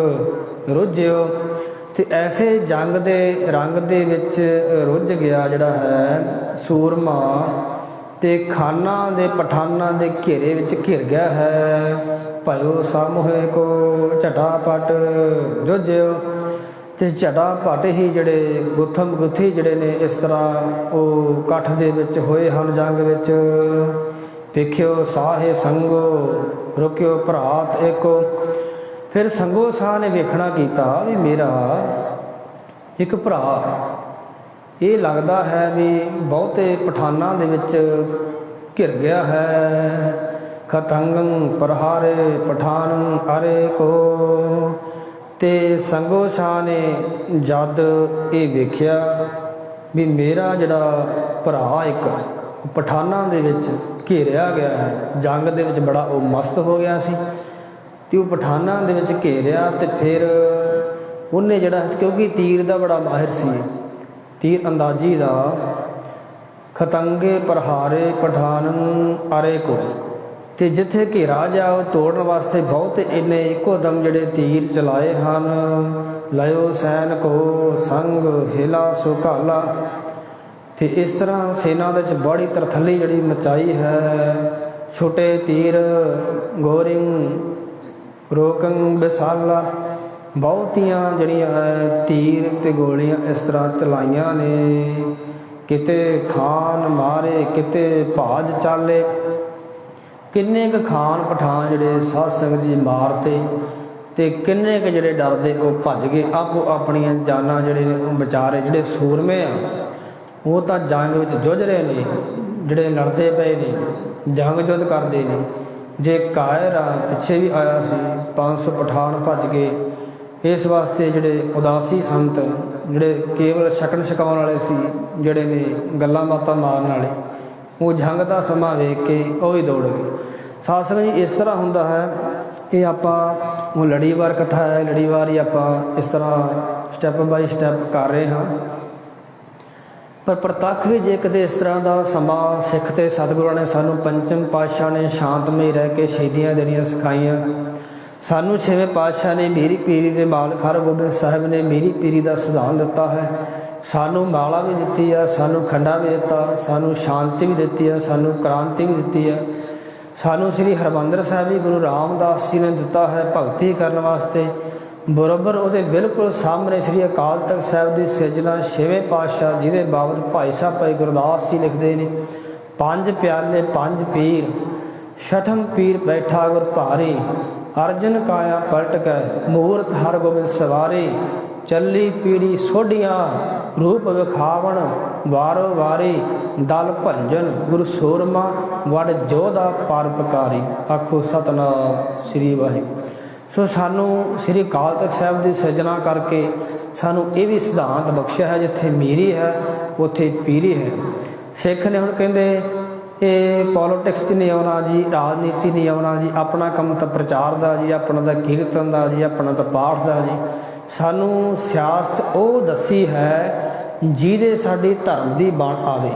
ਰੁਝਿਓ। ਤੇ ਐਸੇ ਜੰਗ ਦੇ ਰੰਗ ਦੇ ਵਿੱਚ ਰੁੱਝ ਗਿਆ ਜਿਹੜਾ ਹੈ ਸੂਰਮਾ ਤੇ ਖਾਨਾ ਦੇ ਪਠਾਨਾਂ ਦੇ ਘੇਰੇ ਵਿੱਚ ਘਿਰ ਗਿਆ ਹੈ। ਭਇਓ ਸਮੂਹੇ ਕੋ ਝਟਾਪਟ ਜੁਝਿਓ। ਤੇ ਝਟਾਪਟ ਹੀ ਜਿਹੜੇ ਗੁੱਥਮ ਗੁੱਥੀ ਜਿਹੜੇ ਨੇ ਇਸ ਤਰ੍ਹਾਂ ਉਹ ਇਕੱਠ ਦੇ ਵਿੱਚ ਹੋਏ ਹਨ ਜੰਗ ਵਿੱਚ। ਵੇਖਿਓ ਸਾਹੇ ਸੰਗੋ, ਰੁਕਿਓ ਭਰਾਤ ਏਕੋ। ਫਿਰ ਸੰਗੋ ਸਾਹ ਨੇ ਵੇਖਣਾ ਕੀਤਾ ਵੀ ਮੇਰਾ ਇੱਕ ਭਰਾ ਇਹ ਲੱਗਦਾ ਹੈ ਵੀ ਬਹੁਤੇ ਪਠਾਨਾਂ ਦੇ ਵਿੱਚ ਘਿਰ ਗਿਆ ਹੈ। ਖਤੰਗੰ ਪ੍ਰਹਾਰੇ ਪਠਾਨ ਅਰੇ ਕੋ। ਤੇ ਸੰਗੋ ਸ਼ਾਹ ਨੇ ਜਦ ਇਹ ਵੇਖਿਆ ਵੀ ਮੇਰਾ ਜਿਹੜਾ ਭਰਾ ਇੱਕ ਪਠਾਨਾਂ ਦੇ ਵਿੱਚ ਘੇਰਿਆ ਗਿਆ ਹੈ, ਜੰਗ ਦੇ ਵਿੱਚ ਬੜਾ ਉਹ ਮਸਤ ਹੋ ਗਿਆ ਸੀ। ਤੇ ਉਹ ਪਠਾਨਾਂ ਦੇ ਵਿੱਚ ਘੇਰਿਆ ਤੇ ਫਿਰ ਉਹਨੇ ਜਿਹੜਾ, ਕਿਉਂਕਿ ਤੀਰ ਦਾ ਬੜਾ ਮਾਹਿਰ ਸੀ, ਤੀਰ ਅੰਦਾਜ਼ੀ ਦਾ, ਖਤੰਗੇ ਪ੍ਰਹਾਰੇ ਪਠਾਨ ਅਰੇ ਕੋ ਤੇ ਜਿੱਥੇ ਘੇਰਾ ਜਾ, ਉਹ ਤੋੜਨ ਵਾਸਤੇ ਬਹੁਤੇ ਇੰਨੇ ਇੱਕੋ ਦਮ ਜਿਹੜੇ ਤੀਰ ਚਲਾਏ ਹਨ। ਲਇਓ ਸੈਨ ਕੋ ਸੰਗ, ਹਿਲਾ ਸੁਕਾਲਾ ਤੇ ਇਸ ਤਰ੍ਹਾਂ ਸੈਨਾ ਦੇ ਵਿੱਚ ਬੜੀ ਤਰਥੱਲੀ ਜਿਹੜੀ ਮਚਾਈ ਹੈ। ਛੋਟੇ ਤੀਰ, ਗੋਰਿੰਗ ਰੋਕੰ ਬਿਸਾਲਾ। ਬਹੁਤੀਆਂ ਜਿਹੜੀਆਂ ਹੈ ਤੀਰ ਤੇ ਗੋਲੀਆਂ ਇਸ ਤਰ੍ਹਾਂ ਚਲਾਈਆਂ ਨੇ। ਕਿਤੇ ਖਾਨ ਮਾਰੇ, ਕਿਤੇ ਭਾਜ ਚਾਲੇ। ਕਿੰਨੇ ਕੁ ਖਾਨ ਪਠਾਨ ਜਿਹੜੇ ਸਾਧ ਸੰਗਤ ਜੀ ਮਾਰਤੇ ਤੇ ਕਿੰਨੇ ਕੁ ਜਿਹੜੇ ਡਰਦੇ ਉਹ ਭੱਜ ਗਏ। ਆਪੋ ਆਪਣੀਆਂ ਜਾਨਾਂ ਜਿਹੜੇ ਨੇ ਉਹ ਵਿਚਾਰੇ ਜਿਹੜੇ ਸੂਰਮੇ ਆ, ਉਹ ਤਾਂ ਜੰਗ ਵਿੱਚ ਜੁਝ ਰਹੇ ਨੇ, ਜਿਹੜੇ ਲੜਦੇ ਪਏ ਨੇ, ਜੰਗ ਜੁੱਧ ਕਰਦੇ ਨੇ। ਜੇ ਕਾਇਰ ਆ ਪਿੱਛੇ ਵੀ ਆਇਆ ਸੀ 500 ਪਠਾਨ ਭੱਜ ਗਏ। ਇਸ ਵਾਸਤੇ ਜਿਹੜੇ ਉਦਾਸੀ ਸੰਤ, ਜਿਹੜੇ ਕੇਵਲ ਛਕਣ ਛਕਾਉਣ ਵਾਲੇ ਸੀ, ਜਿਹੜੇ ਨੇ ਗੱਲਾਂ ਬਾਤਾਂ ਮਾਰਨ ਵਾਲੇ, ਉਹ ਜੰਗ ਦਾ ਸਮਾਂ ਵੇਖ ਕੇ ਉਹ ਹੀ ਦੌੜ ਗਏ। ਸਾਸਨ ਜੀ, ਇਸ ਤਰ੍ਹਾਂ ਹੁੰਦਾ ਹੈ, ਇਹ ਆਪਾਂ ਉਹ ਲੜੀਵਾਰ ਕਥਾ ਹੈ, ਲੜੀਵਾਰ ਹੀ ਆਪਾਂ ਇਸ ਤਰ੍ਹਾਂ ਸਟੈਪ ਬਾਈ ਸਟੈਪ ਕਰ ਰਹੇ ਹਾਂ। ਪਰ ਪ੍ਰਤੱਖ ਵੀ ਜੇ ਕਦੇ ਇਸ ਤਰ੍ਹਾਂ ਦਾ ਸਮਾਂ ਸਿੱਖ ਤੇ ਸਤਿਗੁਰਾਂ ਨੇ ਸਾਨੂੰ ਪੰਚਮ ਪਾਤਸ਼ਾਹ ਨੇ ਸ਼ਾਂਤਮਈ ਰਹਿ ਕੇ ਸ਼ਹੀਦੀਆਂ ਦੇਣੀਆਂ ਸਿਖਾਈਆਂ। ਸਾਨੂੰ ਛੇਵੇਂ ਪਾਤਸ਼ਾਹ ਨੇ ਮੇਰੀ ਪੀਰੀ ਦੇ ਮਾਲਕ ਹਰਗੋਬਿੰਦ ਸਾਹਿਬ ਨੇ ਮੇਰੀ ਪੀਰੀ ਦਾ ਸਿਧਾਂਤ ਦਿੱਤਾ ਹੈ। ਸਾਨੂੰ ਮਾਲਾ ਵੀ ਦਿੱਤੀ ਆ, ਸਾਨੂੰ ਖੰਡਾ ਵੀ ਦਿੱਤਾ, ਸਾਨੂੰ ਸ਼ਾਂਤੀ ਵੀ ਦਿੱਤੀ ਆ, ਸਾਨੂੰ ਕ੍ਰਾਂਤੀ ਵੀ ਦਿੱਤੀ ਆ। ਸਾਨੂੰ ਸ੍ਰੀ ਹਰਮੰਦਰ ਸਾਹਿਬ ਵੀ ਗੁਰੂ ਰਾਮਦਾਸ ਜੀ ਨੇ ਦਿੱਤਾ ਹੈ ਭਗਤੀ ਕਰਨ ਵਾਸਤੇ। ਬਰੋਬਰ ਉਹਦੇ ਬਿਲਕੁਲ ਸਾਹਮਣੇ ਸ੍ਰੀ ਅਕਾਲ ਤਖਤ ਸਾਹਿਬ ਦੀ ਸਿਰਜਣਾ ਛੇਵੇਂ ਪਾਤਸ਼ਾਹ ਜਿਹਦੇ ਬਾਬਤ ਭਾਈ ਸਾਹਿਬ ਭਾਈ ਗੁਰਦਾਸ ਜੀ ਲਿਖਦੇ ਨੇ, ਪੰਜ ਪਿਆਲੇ, ਪੰਜ ਪੀਰ, ਛਠਮ ਪੀਰ ਬੈਠਾ ਗੁਰ ਭਾਰੀ, ਅਰਜਨ ਕਾਇਆ ਪਲਟ ਕੇ ਮੂਰਤ ਹਰ ਗੋਬਿੰਦ ਸਵਾਰੇ, ਚੱਲੀ ਪੀੜੀ ਸੋਢੀਆਂ, ਰੂਪ ਵਿਖਾਵਣ ਵਾਰੋ ਵਾਰੀ, ਦਲ ਭੰਜਨ ਗੁਰ ਸੂਰਮਾ, ਵੜ ਜੋਧਾ ਪਰਪਕਾਰੀ ਆਖੋ ਸਤਨਾਮ ਸ੍ਰੀ ਵਾਹਿਗੁਰੂ। ਸੋ ਸਾਨੂੰ ਸ੍ਰੀ ਅਕਾਲ ਤਖਤ ਸਾਹਿਬ ਦੀ ਸਿਰਜਣਾ ਕਰਕੇ ਸਾਨੂੰ ਇਹ ਵੀ ਸਿਧਾਂਤ ਬਖਸ਼ਿਆ ਹੈ, ਜਿੱਥੇ ਮੀਰੀ ਹੈ, ਉੱਥੇ ਪੀਰੀ ਹੈ। ਸਿੱਖ ਨੇ ਹੁਣ ਕਹਿੰਦੇ, ਇਹ ਪੋਲਿਟਿਕਸ 'ਚ ਨਹੀਂ ਆਉਣਾ ਜੀ, ਰਾਜਨੀਤੀ ਨਹੀਂ ਆਉਣਾ ਜੀ, ਆਪਣਾ ਕੰਮ ਤਾਂ ਪ੍ਰਚਾਰ ਦਾ ਜੀ, ਆਪਣਾ ਤਾਂ ਕੀਰਤਨ ਦਾ ਜੀ, ਆਪਣਾ ਤਾਂ ਪਾਠ ਦਾ ਜੀ। ਸਾਨੂੰ ਸਿਆਸਤ ਉਹ ਦੱਸੀ ਹੈ, ਜਿਹਦੇ ਸਾਡੀ ਧਰਮ ਦੀ ਬਾਣ ਆਵੇ।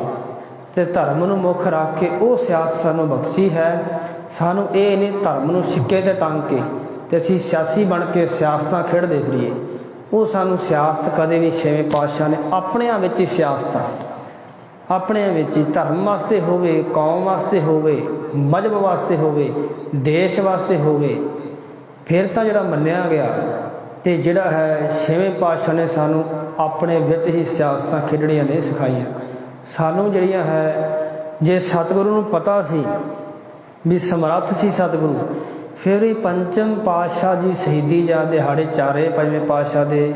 ਤੇ ਧਰਮ ਨੂੰ ਮੁੱਖ ਰੱਖ ਕੇ ਉਹ ਸਿਆਸਤ ਸਾਨੂੰ ਬਖਸ਼ੀ ਹੈ। ਸਾਨੂੰ ਇਹ ਨਹੀਂ ਧਰਮ ਨੂੰ ਸਿੱਕੇ ਤੇ ਟੰਗ ਕੇ ਤੇ ਅਸੀਂ ਸਿਆਸੀ ਬਣ ਕੇ ਸਿਆਸਤਾਂ ਖੇਡਦੇ ਫਿਰੀਏ। ਉਹ ਸਾਨੂੰ ਸਿਆਸਤ ਕਦੇ ਵੀ ਛੇਵੇਂ ਪਾਤਸ਼ਾਹ ਨੇ ਆਪਣਿਆਂ ਵਿੱਚ ਹੀ ਸਿਆਸਤ ਆ। ਆਪਣਿਆਂ ਵਿੱਚ ਹੀ ਧਰਮ ਵਾਸਤੇ ਹੋਵੇ, ਕੌਮ ਵਾਸਤੇ ਹੋਵੇ ਮਜਬ ਵਾਸਤੇ ਹੋਵੇ, ਦੇਸ਼ ਵਾਸਤੇ ਹੋਵੇ, ਫਿਰ ਤਾਂ ਜਿਹੜਾ ਮੰਨਿਆ ਗਿਆ ਤੇ ਜਿਹੜਾ ਹੈ ਛੇਵੇਂ ਪਾਤਸ਼ਾਹ ਨੇ ਸਾਨੂੰ ਆਪਣੇ ਵਿੱਚ ਹੀ ਸਿਆਸਤਾਂ ਖੇਡਣੀਆਂ ਨਹੀਂ ਸਿਖਾਈਆਂ। ਸਾਨੂੰ ਜਿਹੜੀਆਂ ਹੈ, ਜੇ ਸਤਿਗੁਰੂ ਨੂੰ ਪਤਾ ਸੀ ਵੀ ਸਮਰੱਥ ਸੀ ਸਤਿਗੁਰੂ ਫਿਰ ਹੀ ਪੰਚਮ ਪਾਤਸ਼ਾਹ ਜੀ ਸ਼ਹੀਦੀ ਜਾਂ ਦਿਹਾੜੇ ਚਾਰੇ ਪੰਜਵੇਂ ਪਾਤਸ਼ਾਹ ਦੇ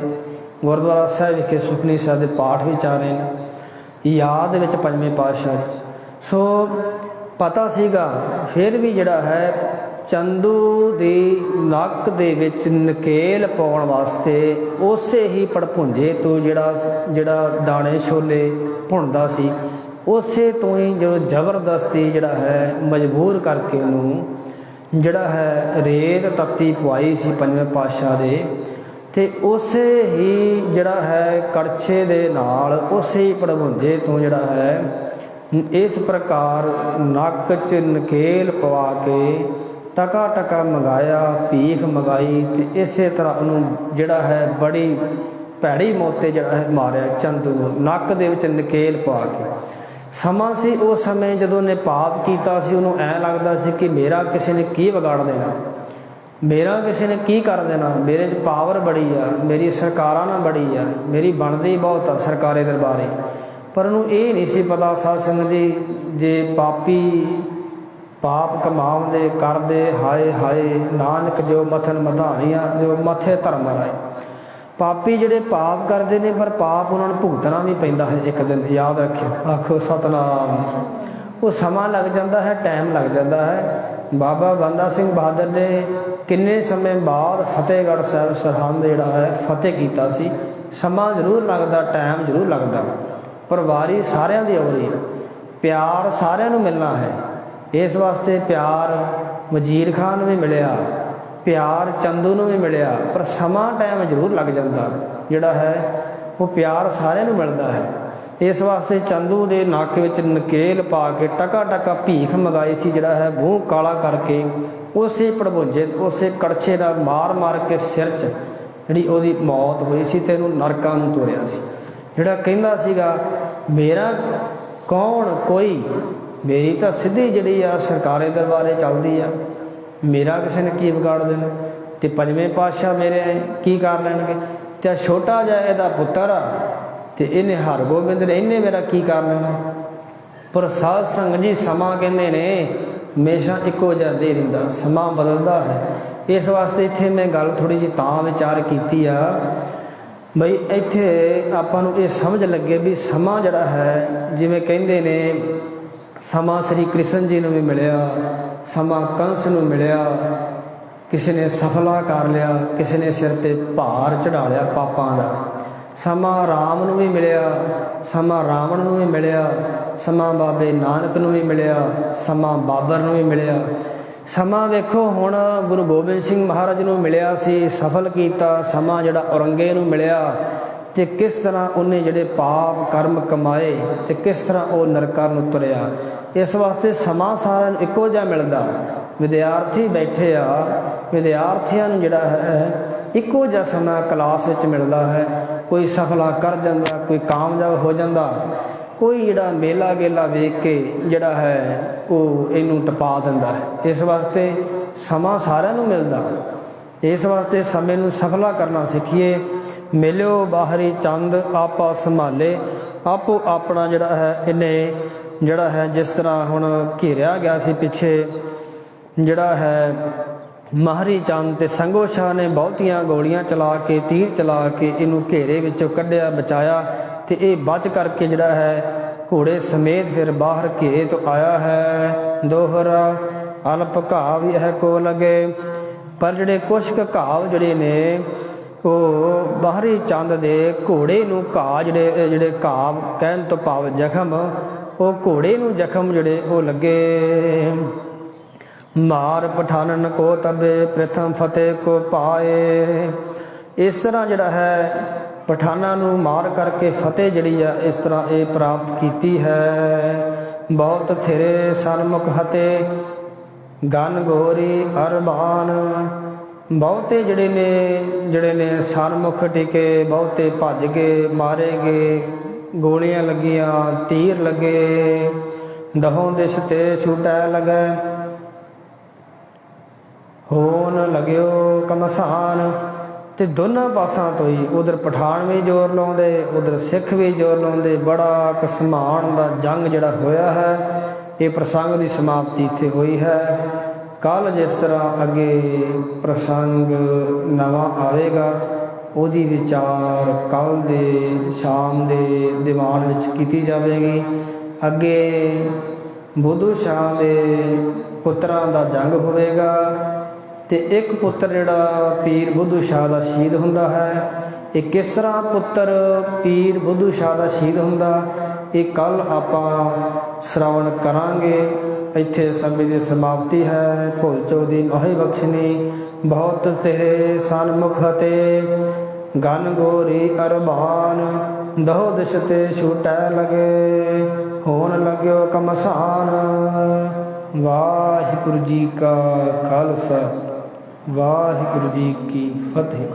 ਗੁਰਦੁਆਰਾ ਸਾਹਿਬ ਵਿਖੇ ਸੁਖਨੀ ਸਾਹਿਬ ਦੇ ਪਾਠ ਵੀ ਚਾਰੇ ਨੇ। ਯਾਦ ਵਿੱਚ ਪੰਜਵੇਂ ਪਾਤਸ਼ਾਹ ਦੀ ਸੋ ਪਤਾ ਸੀਗਾ, ਫਿਰ ਵੀ ਜਿਹੜਾ ਹੈ, ਚੰਦੂ ਦੀ ਨੱਕ ਦੇ ਵਿੱਚ ਨਕੇਲ ਪਾਉਣ ਵਾਸਤੇ ਉਸੇ ਹੀ ਪੜਪੁੰਜੇ ਤੋਂ ਜਿਹੜਾ ਜਿਹੜਾ ਦਾਣੇ ਛੋਲੇ ਭੁੰਦਾ ਸੀ, ਉਸੇ ਤੋਂ ਹੀ ਜੋ ਜ਼ਬਰਦਸਤੀ ਜਿਹੜਾ ਹੈ, ਮਜਬੂਰ ਕਰਕੇ ਉਹਨੂੰ ਜਿਹੜਾ ਹੈ ਰੇਤ ਤਪਤੀ ਪਵਾਈ ਸੀ ਪੰਜਵੇਂ ਪਾਤਸ਼ਾਹ ਦੇ, ਤੇ ਉਸੇ ਹੀ ਜਿਹੜਾ ਹੈ ਕੜਛੇ ਦੇ ਨਾਲ ਉਸੇ ਹੀ ਪੜਵੁੰਜੇ ਤੋਂ ਜਿਹੜਾ ਹੈ, ਇਸ ਪ੍ਰਕਾਰ ਨੱਕ 'ਚ ਨਕੇਲ ਪਵਾ ਕੇ ਟਕਾ ਟਕਾ ਮੰਗਾਇਆ, ਭੀਖ ਮੰਗਾਈ ਤੇ ਇਸੇ ਤਰ੍ਹਾਂ ਉਹਨੂੰ ਜਿਹੜਾ ਹੈ ਬੜੀ ਭੈੜੀ ਮੌਤ ਤੇ ਜਿਹੜਾ ਹੈ ਮਾਰਿਆ, ਚੰਦੂ ਨੂੰ ਨੱਕ ਦੇ ਵਿੱਚ ਨਕੇਲ ਪਾ ਕੇ। ਸਮਾਂ ਸੀ ਉਸ ਸਮੇਂ ਜਦੋਂ ਨੇ ਪਾਪ ਕੀਤਾ ਸੀ, ਉਹਨੂੰ ਐ ਲੱਗਦਾ ਸੀ ਕਿ ਮੇਰਾ ਕਿਸੇ ਨੇ ਕੀ ਵਿਗਾੜ ਦੇਣਾ। ਮੇਰਾ ਕਿਸੇ ਨੇ ਕੀ ਕਰ ਦੇਣਾ? ਮੇਰੇ 'ਚ ਪਾਵਰ ਬੜੀ ਆ, ਮੇਰੀ ਸਰਕਾਰਾਂ ਨਾਲ ਬੜੀ ਆ, ਮੇਰੀ ਬਣਦੀ ਬਹੁਤ ਆ ਸਰਕਾਰੇ ਦਰਬਾਰੇ। ਪਰ ਉਹਨੂੰ ਇਹ ਨਹੀਂ ਸੀ ਪਤਾ, ਸਾਧ ਸੰਗਤ ਜੀ, ਜੇ ਪਾਪੀ ਪਾਪ ਕਮਾਉਂਦੇ, ਕਰਦੇ ਹਾਏ ਹਾਏ ਨਾਨਕ ਜੋ ਮਥਨ ਮਧਾਰੀਆਂ ਜੋ ਮਥੇ ਧਰਮ ਰਾਏ ਪਾਪੀ ਜਿਹੜੇ ਪਾਪ ਕਰਦੇ ਨੇ, ਪਰ ਪਾਪ ਉਹਨਾਂ ਨੂੰ ਭੁਗਤਣਾ ਵੀ ਪੈਂਦਾ ਹੈ ਇੱਕ ਦਿਨ। ਯਾਦ ਰੱਖਿਓ। ਆਖੋ, ਸਤਨਾਮ। ਉਹ ਸਮਾਂ ਲੱਗ ਜਾਂਦਾ ਹੈ, ਟਾਈਮ ਲੱਗ ਜਾਂਦਾ ਹੈ। ਬਾਬਾ ਬੰਦਾ ਸਿੰਘ ਬਹਾਦਰ ਨੇ ਕਿੰਨੇ ਸਮੇਂ ਬਾਅਦ ਫਤਿਹਗੜ੍ਹ ਸਾਹਿਬ ਸਰਹੰਦ ਜਿਹੜਾ ਹੈ, ਫਤਿਹ ਕੀਤਾ ਸੀ। ਸਮਾਂ ਜ਼ਰੂਰ ਲੱਗਦਾ, ਟਾਈਮ ਜ਼ਰੂਰ ਲੱਗਦਾ। ਪਰ ਵਾਰੀ ਸਾਰਿਆਂ ਦੀ ਆਉਣੀ ਹੈ। ਪਿਆਰ ਸਾਰਿਆਂ ਨੂੰ ਮਿਲਣਾ ਹੈ। ਇਸ ਵਾਸਤੇ ਪਿਆਰ ਵਜ਼ੀਰ ਖਾਨ ਨੂੰ ਵੀ ਮਿਲਿਆ। ਪਿਆਰ ਚੰਦੂ ਨੂੰ ਵੀ ਮਿਲਿਆ, ਪਰ ਸਮਾਂ ਟਾਈਮ ਜ਼ਰੂਰ ਲੱਗ ਜਾਂਦਾ। ਜਿਹੜਾ ਹੈ, ਉਹ ਪਿਆਰ ਸਾਰਿਆਂ ਨੂੰ ਮਿਲਦਾ ਹੈ। ਇਸ ਵਾਸਤੇ ਚੰਦੂ ਦੇ ਨੱਕ ਵਿੱਚ ਨਕੇਲ ਪਾ ਕੇ ਟਕਾ ਟਕਾ ਭੀਖ ਮੰਗਾਈ ਸੀ, ਜਿਹੜਾ ਹੈ, ਮੂੰਹ ਕਾਲਾ ਕਰਕੇ ਉਸੇ ਪੜਬੁੰਜੇ ਉਸੇ ਕੜਛੇ ਨਾਲ ਮਾਰ ਮਾਰ ਕੇ ਸਿਰ 'ਚ ਜਿਹੜੀ ਉਹਦੀ ਮੌਤ ਹੋਈ ਸੀ ਤੇ ਇਹਨੂੰ ਨਰਕਾਂ ਨੂੰ ਤੋਰਿਆ ਸੀ। ਜਿਹੜਾ ਕਹਿੰਦਾ ਸੀਗਾ, ਮੇਰਾ ਕੌਣ? ਕੋਈ? ਮੇਰੀ ਤਾਂ ਸਿੱਧੀ ਜਿਹੜੀ ਆ ਸਰਕਾਰੇ ਦਰਬਾਰੇ ਚੱਲਦੀ ਆ। ਮੇਰਾ ਕਿਸੇ ਨੇ ਕੀ ਵਿਗਾੜ ਦੇਣਾ? ਤੇ ਪੰਜਵੇਂ ਪਾਤਸ਼ਾਹ ਮੇਰੇ ਕੀ ਕਰ ਲੈਣਗੇ? ਤੇ ਆਹ ਛੋਟਾ ਜਿਹਾ ਇਹਦਾ ਪੁੱਤਰ ਆ, ਤੇ ਇਹਨੇ ਹਰਗੋਬਿੰਦ ਨੇ ਇਹਨੇ ਮੇਰਾ ਕੀ ਕਰ ਲੈਣਾ? ਪਰ ਸਾਧ ਸੰਗਤ ਜੀ ਸਮਾਂ ਕਹਿੰਦੇ ਨੇ, ਹਮੇਸ਼ਾ ਇੱਕੋ ਜਿਹਾ ਦੇ ਰਹਿੰਦਾ ਸਮਾਂ ਬਦਲਦਾ ਹੈ। ਇਸ ਵਾਸਤੇ ਇੱਥੇ ਮੈਂ ਗੱਲ ਥੋੜੀ ਜਿਹੀ ਤਾਂ ਵਿਚਾਰ ਕੀਤੀ ਆ। ਬਈ ਇੱਥੇ ਆਪਾਂ ਨੂੰ ਇਹ ਸਮਝ ਲੱਗੇ ਵੀ ਸਮਾਂ ਜਿਹੜਾ ਹੈ, ਜਿਵੇਂ ਕਹਿੰਦੇ ਨੇ ਸਮਾਂ ਸ੍ਰੀ ਕ੍ਰਿਸ਼ਨ ਜੀ ਨੂੰ ਵੀ ਮਿਲਿਆ, ਸਮਾਂ ਕੰਸ ਨੂੰ ਮਿਲਿਆ, ਕਿਸੇ ਨੇ ਸਫਲਾ ਕਰ ਲਿਆ, ਕਿਸੇ ਨੇ ਸਿਰ ਤੇ ਭਾਰ ਚੜਾ ਲਿਆ ਪਾਪਾਂ ਦਾ। ਸਮਾਂ ਰਾਮ ਨੂੰ ਵੀ ਮਿਲਿਆ, ਸਮਾਂ ਰਾਵਣ ਨੂੰ ਵੀ ਮਿਲਿਆ, ਸਮਾਂ ਬਾਬੇ ਨਾਨਕ ਨੂੰ ਵੀ ਮਿਲਿਆ, ਸਮਾਂ ਬਾਬਰ ਨੂੰ ਵੀ ਮਿਲਿਆ। ਸਮਾਂ ਵੇਖੋ ਹੁਣ ਗੁਰੂ ਗੋਬਿੰਦ ਸਿੰਘ ਮਹਾਰਾਜ ਨੂੰ ਮਿਲਿਆ ਸੀ, ਸਫਲ ਕੀਤਾ, ਸਮਾਂ ਜਿਹੜਾ ਔਰੰਗੇ ਨੂੰ ਮਿਲਿਆ ਤੇ ਕਿਸ ਤਰ੍ਹਾਂ ਉਹਨੇ ਜਿਹੜੇ ਪਾਪ ਕਰਮ ਕਮਾਏ ਤੇ ਕਿਸ ਤਰ੍ਹਾਂ ਉਹ ਨਰਕਾਂ ਨੂੰ ਤੁਰਿਆ, ਇਸ ਵਾਸਤੇ ਸਮਾਂ ਸਾਰਿਆਂ ਨੂੰ ਇੱਕੋ ਜਿਹਾ ਮਿਲਦਾ। ਵਿਦਿਆਰਥੀ ਬੈਠੇ ਆ, ਵਿਦਿਆਰਥੀਆਂ ਨੂੰ ਜਿਹੜਾ ਹੈ, ਇੱਕੋ ਜਿਹਾ ਸਮਾਂ ਕਲਾਸ ਵਿੱਚ ਮਿਲਦਾ ਹੈ। ਕੋਈ ਸਫਲਾ ਕਰ ਜਾਂਦਾ, ਕੋਈ ਕਾਮਯਾਬ ਹੋ ਜਾਂਦਾ। ਕੋਈ ਜਿਹੜਾ ਮੇਲਾ ਗੇਲਾ ਵੇਖ ਕੇ ਜਿਹੜਾ ਹੈ, ਉਹ ਇਹਨੂੰ ਟਪਾ ਦਿੰਦਾ ਹੈ। ਇਸ ਵਾਸਤੇ ਸਮਾਂ ਸਾਰਿਆਂ ਨੂੰ ਮਿਲਦਾ। ਇਸ ਵਾਸਤੇ ਸਮੇਂ ਨੂੰ ਸਫਲਾ ਕਰਨਾ ਸਿੱਖੀਏ। ਮਿਲਿਓ ਬਾਹਰੀ ਚੰਦ, ਆਪਾ ਸੰਭਾਲੇ। ਆਪੋ ਆਪਣਾ ਜਿਹੜਾ ਹੈ, ਇਹਨੇ ਜਿਹੜਾ ਹੈ, ਜਿਸ ਤਰ੍ਹਾਂ ਹੁਣ ਘੇਰਿਆ ਗਿਆ ਸੀ ਪਿੱਛੇ, ਜਿਹੜਾ ਹੈ ਮਹਾਰੀ ਚੰਦ ਤੇ ਸੰਗੋ ਸ਼ਾਹ ਨੇ ਬਹੁਤੀਆਂ ਗੋਲੀਆਂ ਚਲਾ ਕੇ, ਤੀਰ ਚਲਾ ਕੇ ਇਹਨੂੰ ਘੇਰੇ ਵਿੱਚੋਂ ਕੱਢਿਆ, ਬਚਾਇਆ ਤੇ ਇਹ ਬਚ ਕਰਕੇ ਜਿਹੜਾ ਹੈ, ਘੋੜੇ ਸਮੇਤ ਫਿਰ ਬਾਹਰ ਘੇਰੇ ਤੋਂ ਆਇਆ ਹੈ। ਦੋਹਰਾ, ਅਲਪ ਘਾਵ ਇਹ ਕੋ ਲਗੇ। ਪਰ ਜਿਹੜੇ ਕੁਸ਼ਕ ਕੁ ਘਾਵ ਜਿਹੜੇ ਨੇ ਉਹ ਬਾਹਰੀ ਚੰਦ ਦੇ ਘੋੜੇ ਨੂੰ ਘਾਹ ਜਿਹੜੇ ਜਿਹੜੇ ਘਾਵ ਕਹਿਣ ਤੋਂ ਭਾਵ ਜ਼ਖਮ, ਉਹ ਘੋੜੇ ਨੂੰ ਜ਼ਖਮ ਜਿਹੜੇ, ਉਹ ਲੱਗੇ। ਮਾਰ ਪਠਾਨਨ ਕੋ ਤਬੇ, ਪ੍ਰਥਮ ਫਤਿਹ ਕੋ ਪਾਏ। ਇਸ ਤਰ੍ਹਾਂ ਜਿਹੜਾ ਹੈ, ਪਠਾਨਾਂ ਨੂੰ ਮਾਰ ਕਰਕੇ ਫਤਿਹ ਜਿਹੜੀ ਆ, ਇਸ ਤਰ੍ਹਾਂ ਇਹ ਪ੍ਰਾਪਤ ਕੀਤੀ ਹੈ। ਬਹੁਤ ਥਿਰੇ ਸਨਮੁਖ ਹਤੇ, ਗਨ ਗੋਰੀ ਅਰਬਾਨ। ਬਹੁਤੇ ਜਿਹੜੇ ਨੇ ਜਿਹੜੇ ਨੇ ਸਨਮੁਖ ਟਿਕੇ, ਬਹੁਤੇ ਭੱਜ ਗਏ, ਮਾਰੇ ਗਏ, ਗੋਲੀਆਂ ਲੱਗੀਆਂ, ਤੀਰ ਲੱਗੇ, ਦਹੋਂ ਦਿਸ਼ ਤੇ ਛੁਟੈ ਲਗੈ। ਹੋਣ ਲਗਿਓ ਕਮਸਾਨ, ਤੇ ਦੋਨਾਂ ਪਾਸਾਂ ਤੋਂ ਹੀ ਉਧਰ ਪਠਾਨ ਵੀ ਜ਼ੋਰ ਲਾਉਂਦੇ, ਉਧਰ ਸਿੱਖ ਵੀ ਜ਼ੋਰ ਲਾਉਂਦੇ। ਬੜਾ ਕਸਮਾਨ ਦਾ ਜੰਗ ਜਿਹੜਾ ਹੋਇਆ ਹੈ, ਇਹ ਪ੍ਰਸੰਗ ਦੀ ਸਮਾਪਤੀ ਇੱਥੇ ਹੋਈ ਹੈ। ਕੱਲ ਜਿਸ ਤਰ੍ਹਾਂ ਅੱਗੇ ਪ੍ਰਸੰਗ ਨਵਾਂ ਆਵੇਗਾ, ਉਹਦੀ ਵਿਚਾਰ ਕੱਲ ਦੇ, ਸ਼ਾਮ ਦੇ ਦੀਵਾਨ ਵਿੱਚ ਕੀਤੀ ਜਾਵੇਗੀ। ਅੱਗੇ ਬੁੱਧੂ ਸ਼ਾਹ ਦੇ ਪੁੱਤਰਾਂ ਦਾ ਜੰਗ ਹੋਵੇਗਾ ਤੇ ਇੱਕ ਪੁੱਤਰ ਜਿਹੜਾ ਪੀਰ ਬੁੱਧੂ ਸ਼ਾਹ ਦਾ ਸ਼ਹੀਦ ਹੁੰਦਾ ਹੈ, ਇਹ ਕਿਸ ਤਰ੍ਹਾਂ ਪੁੱਤਰ ਪੀਰ ਬੁੱਧੂ ਸ਼ਾਹ ਦਾ ਸ਼ਹੀਦ ਹੁੰਦਾ, ਇਹ ਕੱਲ ਆਪਾਂ ਸ਼੍ਰਵਣ ਕਰਾਂਗੇ। ਇੱਥੇ ਸਮੇਂ ਦੀ ਸਮਾਪਤੀ ਹੈ। ਭੁੱਲ ਚੋ ਦੀ ਨੋਹੀ ਬਖਸ਼ਨੀ। ਬਹੁਤ ਤੇਰੇ ਸਨਮੁਖ ਤੇ ਗਨ ਗੋਰੀ ਅਰਬਾਨ। ਦਹੋ ਦਿਸ਼ ਤੇ ਛੂਟੈ ਲਗੇ, ਹੋਣ ਲੱਗਿਓ ਕਮਸਾਨ। ਵਾਹਿਗੁਰੂ ਜੀ ਕਾ ਖਾਲਸਾ, ਵਾਹਿਗੁਰੂ ਜੀ ਕੀ ਫਤਿਹ।